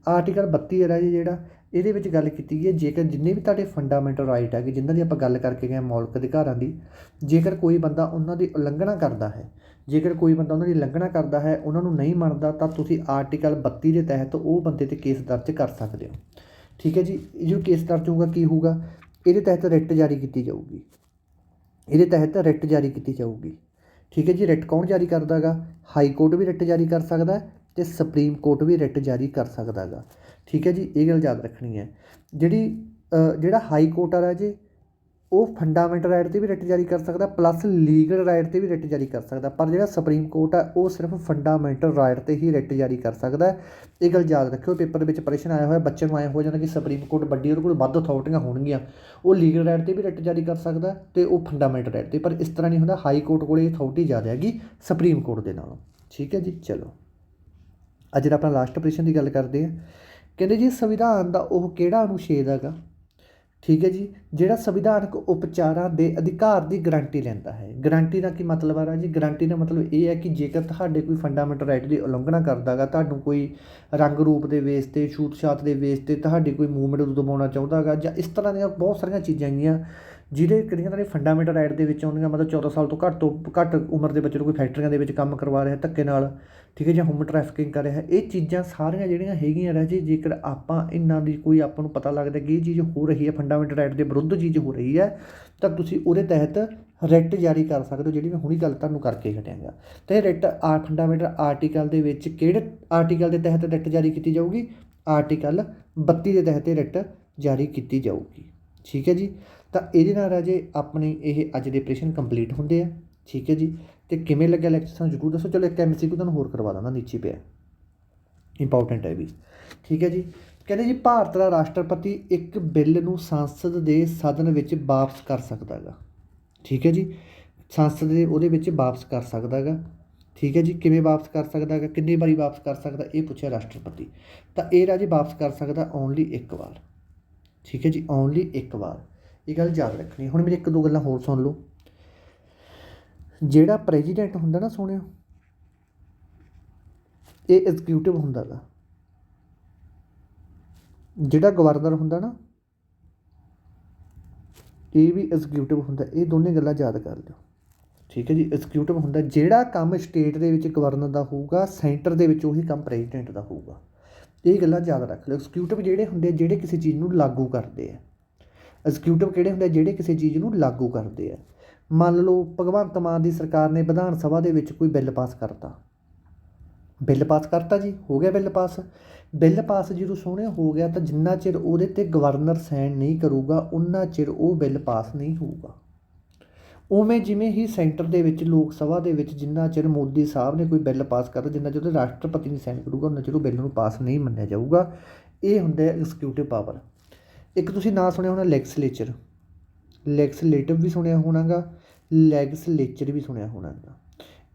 ਆਰਟੀਕਲ 32 ਹੈ ਜੀ ਜਿਹੜਾ, ਇਹਦੇ ਵਿੱਚ ਗੱਲ ਕੀਤੀ ਗਈ ਹੈ, ਜੇਕਰ ਜਿੰਨੇ ਵੀ ਤੁਹਾਡੇ ਫੰਡਾਮੈਂਟਲ ਰਾਈਟ ਹੈਗੇ, ਜਿਨ੍ਹਾਂ ਦੀ ਆਪਾਂ ਗੱਲ ਕਰਕੇ ਗਏ ਮੌਲਿਕ ਅਧਿਕਾਰਾਂ ਦੀ, ਜੇਕਰ ਕੋਈ ਬੰਦਾ ਉਹਨਾਂ ਦੀ ਉਲੰਘਣਾ ਕਰਦਾ ਹੈ, ਜੇਕਰ ਕੋਈ ਬੰਦਾ ਉਹਨਾਂ ਦੀ ਉਲੰਘਣਾ ਕਰਦਾ ਹੈ, ਉਹਨਾਂ ਨੂੰ ਨਹੀਂ ਮੰਨਦਾ, ਤਾਂ ਤੁਸੀਂ ਆਰਟੀਕਲ 32 ਦੇ ਤਹਿਤ ਉਹ ਬੰਦੇ ਤੇ ਕੇਸ ਦਰਜ ਕਰ ਸਕਦੇ ਹੋ। ਠੀਕ ਹੈ ਜੀ? ਇਹ ਜੋ ਕੇਸ ਦਰਜ ਹੋਊਗਾ, ਕੀ ਹੋਊਗਾ? ਇਹਦੇ ਤਹਿਤ ਰਿਟ ਜਾਰੀ ਕੀਤੀ ਜਾਊਗੀ। ਇਹਦੇ ਤਹਿਤ ਰਿਟ ਜਾਰੀ ਕੀਤੀ ਜਾਊਗੀ। ਠੀਕ ਹੈ ਜੀ ਰਿਟ ਕੌਣ ਜਾਰੀ ਕਰਦਾ ਗਾ ਹਾਈ ਕੋਰਟ ਵੀ ਰਿਟ ਜਾਰੀ ਕਰ ਸਕਦਾ ਅਤੇ ਸੁਪਰੀਮ ਕੋਰਟ ਵੀ ਰਿਟ ਜਾਰੀ ਕਰ ਸਕਦਾ ਗਾ ਠੀਕ ਹੈ ਜੀ, ਇਹ ਗੱਲ ਯਾਦ ਰੱਖਣੀ ਹੈ। ਜਿਹੜੀ ਜਿਹੜਾ ਹਾਈ ਕੋਰਟ ਆ ਰਾਜੇ ਉਹ ਫੰਡਾਮੈਂਟਲ ਰਾਈਟ ਤੇ ਵੀ ਰਿਟ ਜਾਰੀ ਕਰ ਸਕਦਾ ਪਲੱਸ ਲੀਗਲ ਰਾਈਟ ਤੇ ਵੀ ਰਿਟ ਜਾਰੀ ਕਰ ਸਕਦਾ, ਪਰ ਜਿਹੜਾ ਸੁਪਰੀਮ ਕੋਰਟ ਆ, ਉਹ ਸਿਰਫ ਫੰਡਾਮੈਂਟਲ ਰਾਈਟ ਤੇ ਹੀ ਰਿਟ ਜਾਰੀ ਕਰ ਸਕਦਾ ਇਹ ਗੱਲ ਯਾਦ ਰੱਖਿਓ, ਪੇਪਰ ਵਿੱਚ ਪ੍ਰਸ਼ਨ ਆਇਆ ਹੋਇਆ ਬੱਚੇ ਨੂੰ ਆਇਆ ਹੋ ਜਾਂਦਾ ਕਿ ਸੁਪਰੀਮ ਕੋਰਟ ਵੱਡੀ ਉਹਦੇ ਕੋਲ ਵੱਧ ਅਥਾਰਟੀਆਂ ਹੋਣਗੀਆਂ। ਉਹ ਲੀਗਲ ਰਾਈਟ ਤੇ ਵੀ ਰਿਟ ਜਾਰੀ ਕਰ ਸਕਦਾ ਹੈ ਤੇ ਉਹ ਫੰਡਾਮੈਂਟਲ ਰਾਈਟ ਤੇ, ਪਰ ਇਸ ਤਰ੍ਹਾਂ ਨਹੀਂ ਹੁੰਦਾ ਹਾਈ ਕੋਰਟ ਕੋਲੇ ਅਥਾਰਟੀ ਜ਼ਿਆਦਾ ਹੈਗੀ ਸੁਪਰੀਮ ਕੋਰਟ ਦੇ ਨਾਲੋਂ। ਠੀਕ ਹੈ ਜੀ, ਚਲੋ। ਅੱਜ ਜਿਹੜਾ ਆਪਣਾ ਲਾਸਟ ਪ੍ਰਸ਼ਨ ਦੀ ਗੱਲ ਕਰਦੇ ਆ ਕਹਿੰਦੇ ਜੀ ਸੰਵਿਧਾਨ ਦਾ ਉਹ ਕਿਹੜਾ ਅਨੁਛੇਦ ਹੈਗਾ? ਠੀਕ ਹੈ ਜੀ, ਜਿਹੜਾ ਸੰਵਿਧਾਨਕ ਉਪਚਾਰਾਂ ਦੇ ਅਧਿਕਾਰ ਦੀ ਗਰੰਟੀ ਲੈਂਦਾ ਹੈ। ਗਰੰਟੀ ਦਾ ਕੀ ਮਤਲਬ ਆ ਜੀ ਗਰੰਟੀ ਦਾ ਮਤਲਬ ਇਹ ਹੈ ਕਿ ਜੇਕਰ ਤੁਹਾਡੇ ਕੋਈ ਫੰਡਾਮੈਂਟਲ ਰਾਈਟ ਦੀ ਉਲੰਘਣਾ ਕਰਦਾ ਗਾ, ਤੁਹਾਨੂੰ ਕੋਈ ਰੰਗ ਰੂਪ ਦੇ ਬੇਸ ਤੇ ਛੂਤ ਛਾਤ ਦੇ ਬੇਸ ਤੇ, ਤੁਹਾਡੀ ਕੋਈ ਮੂਵਮੈਂਟ ਦਬਾਉਣਾ ਚਾਹੁੰਦਾ ਗਾ, ਜਾਂ ਇਸ ਤਰ੍ਹਾਂ ਦੀਆਂ ਬਹੁਤ ਸਾਰੀਆਂ ਚੀਜ਼ਾਂ ਹੈਗੀਆਂ ਜਿਹਦੇ ਕਿਹੜੀਆਂ ਤੁਹਾਡੇ ਫੰਡਾਮੈਂਟਲ ਰਾਈਟ ਦੇ ਵਿੱਚ ਆਉਂਦੀਆਂ, ਮਤਲਬ 14 ਸਾਲ ਤੋਂ ਘੱਟ ਤੋਂ ਘੱਟ ਉਮਰ ਦੇ ਬੱਚੇ ਨੂੰ ਕੋਈ ਫੈਕਟਰੀਆਂ ਦੇ ਵਿੱਚ ਕੰਮ ਕਰਵਾ ਰਿਹਾ, ਧੱਕੇ ਨਾਲ, ਠੀਕ ਹੈ, ਜਾਂ ਹਿਊਮਨ ਟ੍ਰੈਫਿਕਿੰਗ ਕਰ ਰਿਹਾ, ਇਹ ਚੀਜ਼ਾਂ ਸਾਰੀਆਂ ਜਿਹੜੀਆਂ ਹੈਗੀਆਂ ਰਾਜੇ ਜੇਕਰ ਆਪਾਂ ਇਹਨਾਂ ਦੀ ਕੋਈ ਆਪਾਂ ਨੂੰ ਪਤਾ ਲੱਗਦਾ ਕਿ ਇਹ ਚੀਜ਼ ਹੋ ਰਹੀ ਹੈ ਫੰਡਾਮੈਂਟਲ ਰਾਈਟ ਦੇ ਵਿਰੁੱਧ ਚੀਜ਼ ਹੋ ਰਹੀ ਹੈ, ਤਾਂ ਤੁਸੀਂ ਉਹਦੇ ਤਹਿਤ ਰਿਟ ਜਾਰੀ ਕਰ ਸਕਦੇ ਹੋ, ਜਿਹੜੀ ਮੈਂ ਹੁਣੀ ਗੱਲ ਤੁਹਾਨੂੰ ਕਰਕੇ ਹਟਿਆਂਗਾ। ਤੇ ਰਿਟ ਆ ਫੰਡਾਮੈਂਟਲ ਆਰਟੀਕਲ ਦੇ ਵਿੱਚ ਕਿਹੜੇ ਆਰਟੀਕਲ ਦੇ ਤਹਿਤ ਰਿਟ ਜਾਰੀ ਕੀਤੀ ਜਾਊਗੀ? ਆਰਟੀਕਲ 32 ਦੇ ਤਹਿਤ ਰਿਟ ਜਾਰੀ ਕੀਤੀ ਜਾਊਗੀ। ਠੀਕ ਹੈ ਜੀ? ਤਾਂ ਇਹਦੇ ਨਾਲ ਰਾਜੇ ਆਪਣੀ ਇਹ ਅੱਜ ਦੇ ਪ੍ਰਸ਼ਨ ਕੰਪਲੀਟ ਹੁੰਦੇ ਆ। ਠੀਕ ਹੈ ਜੀ? ਤੇ ਕਿਵੇਂ ਲੱਗਿਆ ਲੈਕਚਰ ਸਾਨੂੰ ਜ਼ਰੂਰ ਦੱਸੋ। ਚਲੋ ਇੱਕ ਐਮਸੀਕਿਊ ਤੁਹਾਨੂੰ ਹੋਰ ਕਰਵਾ ਦਾਂਗਾ, ਨੀਚੇ ਪਿਆ। ਇੰਪੋਰਟੈਂਟ ਹੈ ਵੀ। ਠੀਕ ਹੈ ਜੀ? ਕਹਿੰਦੇ ਜੀ, ਭਾਰਤ ਦਾ ਰਾਸ਼ਟਰਪਤੀ ਇੱਕ ਬਿੱਲ ਨੂੰ ਸੰਸਦ ਦੇ ਸਦਨ ਵਿੱਚ ਵਾਪਸ ਕਰ ਸਕਦਾ ਹੈਗਾ। ਠੀਕ ਹੈ ਜੀ? ਸੰਸਦ ਦੇ ਉਹਦੇ ਵਿੱਚ ਵਾਪਸ ਕਰ ਸਕਦਾ ਹੈਗਾ। ਠੀਕ ਹੈ ਜੀ? ਕਿਵੇਂ ਵਾਪਸ ਕਰ ਸਕਦਾ ਹੈਗਾ? ਕਿੰਨੀ ਵਾਰੀ ਵਾਪਸ ਕਰ ਸਕਦਾ? ਇਹ ਪੁੱਛਿਆ ਰਾਸ਼ਟਰਪਤੀ। ਤਾਂ ਇਹ ਰਾਜੇ ਵਾਪਸ ਕਰ ਸਕਦਾ ਓਨਲੀ ਇੱਕ ਵਾਰ। ਠੀਕ ਹੈ ਜੀ? ਓਨਲੀ ਇੱਕ ਵਾਰ। ਇਹ ਗੱਲ ਯਾਦ ਰੱਖਣੀ। ਹੁਣ ਮੇਰੀ ਇੱਕ ਦੋ ਗੱਲਾਂ ਹੋਰ ਸੁਣ ਲਓ। ਜਿਹੜਾ ਪ੍ਰੈਜ਼ੀਡੈਂਟ ਹੁੰਦਾ ਨਾ ਸੁਣਿਓ ਇਹ ਐਗਜ਼ੀਕਿਊਟਿਵ ਹੁੰਦਾ ਗਾ। ਜਿਹੜਾ ਗਵਰਨਰ ਹੁੰਦਾ ਨਾ, ਇਹ ਵੀ ਐਗਜ਼ੀਕਿਊਟਿਵ ਹੁੰਦਾ। ਇਹ ਦੋਨੇ ਗੱਲਾਂ ਯਾਦ ਕਰ ਲਿਓ। ਠੀਕ ਹੈ ਜੀ ਐਗਜ਼ੀਕਿਊਟਿਵ ਹੁੰਦਾ। ਜਿਹੜਾ ਕੰਮ ਸਟੇਟ ਦੇ ਵਿੱਚ ਗਵਰਨਰ ਦਾ ਹੋਊਗਾ ਸੈਂਟਰ ਦੇ ਵਿੱਚ ਉਹੀ ਕੰਮ ਪ੍ਰੈਜ਼ੀਡੈਂਟ ਦਾ ਹੋਊਗਾ। ਇਹ ਗੱਲਾਂ ਯਾਦ ਰੱਖ ਲਿਓ। ਐਗਜ਼ੀਕਿਊਟਿਵ ਜਿਹੜੇ ਹੁੰਦੇ ਜਿਹੜੇ ਕਿਸੇ ਚੀਜ਼ ਨੂੰ ਲਾਗੂ ਕਰਦੇ ਆ। ਐਗਜ਼ੀਕਿਊਟਿਵ ਕਿਹੜੇ ਹੁੰਦੇ ਆ, ਜਿਹੜੇ ਕਿਸੇ ਚੀਜ਼ ਨੂੰ ਲਾਗੂ ਕਰਦੇ ਆ। ਮੰਨ ਲਓ, ਭਗਵੰਤ ਮਾਨ ਦੀ ਸਰਕਾਰ ਨੇ ਵਿਧਾਨ ਸਭਾ ਦੇ ਵਿੱਚ ਕੋਈ ਬਿੱਲ ਪਾਸ ਕਰਤਾ। ਬਿੱਲ ਪਾਸ ਕਰਤਾ ਜੀ, ਹੋ ਗਿਆ ਬਿੱਲ ਪਾਸ। ਬਿੱਲ ਪਾਸ ਜਦੋਂ ਸੋਹਣੇ ਹੋ ਗਿਆ ਤਾਂ ਜਿੰਨਾ ਚਿਰ ਉਹਦੇ ਤੇ ਗਵਰਨਰ ਸਾਈਨ ਨਹੀਂ ਕਰੂਗਾ, ਉਨਾ ਚਿਰ ਉਹ ਬਿੱਲ ਪਾਸ ਨਹੀਂ ਹੋਊਗਾ। ਉਵੇਂ ਜਿਵੇਂ ਹੀ ਸੈਂਟਰ ਦੇ ਵਿੱਚ, ਲੋਕ ਸਭਾ ਦੇ ਵਿੱਚ ਜਿੰਨਾ ਚਿਰ ਮੋਦੀ ਸਾਹਿਬ ਨੇ ਕੋਈ ਬਿੱਲ ਪਾਸ ਕਰਦਾ ਜਿੰਨਾ ਚਿਰ ਉਹਦੇ ਰਾਸ਼ਟਰਪਤੀ ਨਹੀਂ ਸਾਈਨ ਕਰੂਗਾ, ਉਨਾ ਚਿਰ ਉਹ ਬਿੱਲ ਨੂੰ ਪਾਸ ਨਹੀਂ ਮੰਨਿਆ ਜਾਊਗਾ। ਇਹ ਹੁੰਦਾ ਐਗਜ਼ੀਕਿਊਟਿਵ ਪਾਵਰ ਇੱਕ ਤੁਸੀਂ ਨਾਂ ਸੁਣਿਆ ਹੋਣਾ ਲੈਗਸਲੇਚਰ। ਲੈਗਸਲੇਟਿਵ ਵੀ ਸੁਣਿਆ ਹੋਣਾ ਗਾ ਲੈਗਸਲੇਚਰ ਵੀ ਸੁਣਿਆ ਹੋਣਾ ਗਾ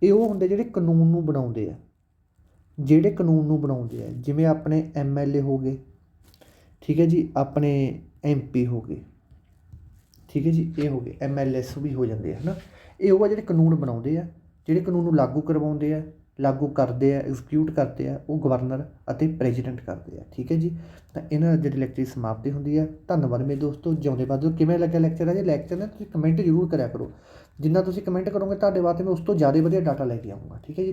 ਇਹ ਉਹ ਹੁੰਦੇ ਜਿਹੜੇ ਕਾਨੂੰਨ ਨੂੰ ਬਣਾਉਂਦੇ ਆ। ਜਿਹੜੇ ਕਾਨੂੰਨ ਨੂੰ ਬਣਾਉਂਦੇ ਆ, ਜਿਵੇਂ ਆਪਣੇ ਐਮਐਲਏ ਹੋ ਗਏ, ਠੀਕ ਹੈ ਜੀ, ਆਪਣੇ ਐਮਪੀ ਹੋ ਗਏ, ਠੀਕ ਹੈ ਜੀ, ਇਹ ਹੋ ਗਏ ਐਮਐਲਐਸ ਵੀ ਹੋ ਜਾਂਦੇ ਆ ਹੈ ਨਾ ਇਹ ਉਹ ਆ ਜਿਹੜੇ ਕਾਨੂੰਨ ਬਣਾਉਂਦੇ ਆ, ਜਿਹੜੇ ਕਾਨੂੰਨ ਨੂੰ ਲਾਗੂ ਕਰਵਾਉਂਦੇ ਆ ਲਾਗੂ ਕਰਦੇ ਆ ਐਗਜ਼ੀਕਿਊਟ ਕਰਦੇ ਆ, ਉਹ ਗਵਰਨਰ ਅਤੇ ਪ੍ਰੈਜ਼ੀਡੈਂਟ ਕਰਦੇ ਆ, ਠੀਕ ਹੈ ਜੀ? ਤਾਂ ਇਹਨਾਂ ਦਾ ਜਿਹੜੀ ਲੈਕਚਰ ਦੀ ਸਮਾਪਤੀ ਹੁੰਦੀ ਹੈ ਧੰਨਵਾਦ ਮੇਰੇ ਦੋਸਤੋ, ਜਿਉਂਦੇ ਵਾਧੋ ਕਿਵੇਂ ਲੱਗਿਆ ਲੈਕਚਰ ਹੈ ਜੇ ਲੈਕਚਰ ਨੇ ਤੁਸੀਂ ਕਮੈਂਟ ਜ਼ਰੂਰ ਕਰਿਆ ਕਰੋ। ਜਿੰਨਾ ਤੁਸੀਂ ਕਮੈਂਟ ਕਰੋਗੇ, ਤੁਹਾਡੇ ਵਾਸਤੇ ਮੈਂ ਉਸ ਤੋਂ ਜ਼ਿਆਦਾ ਵਧੀਆ ਡਾਟਾ ਲੈ ਕੇ ਆਊਂਗਾ, ਠੀਕ ਹੈ ਜੀ?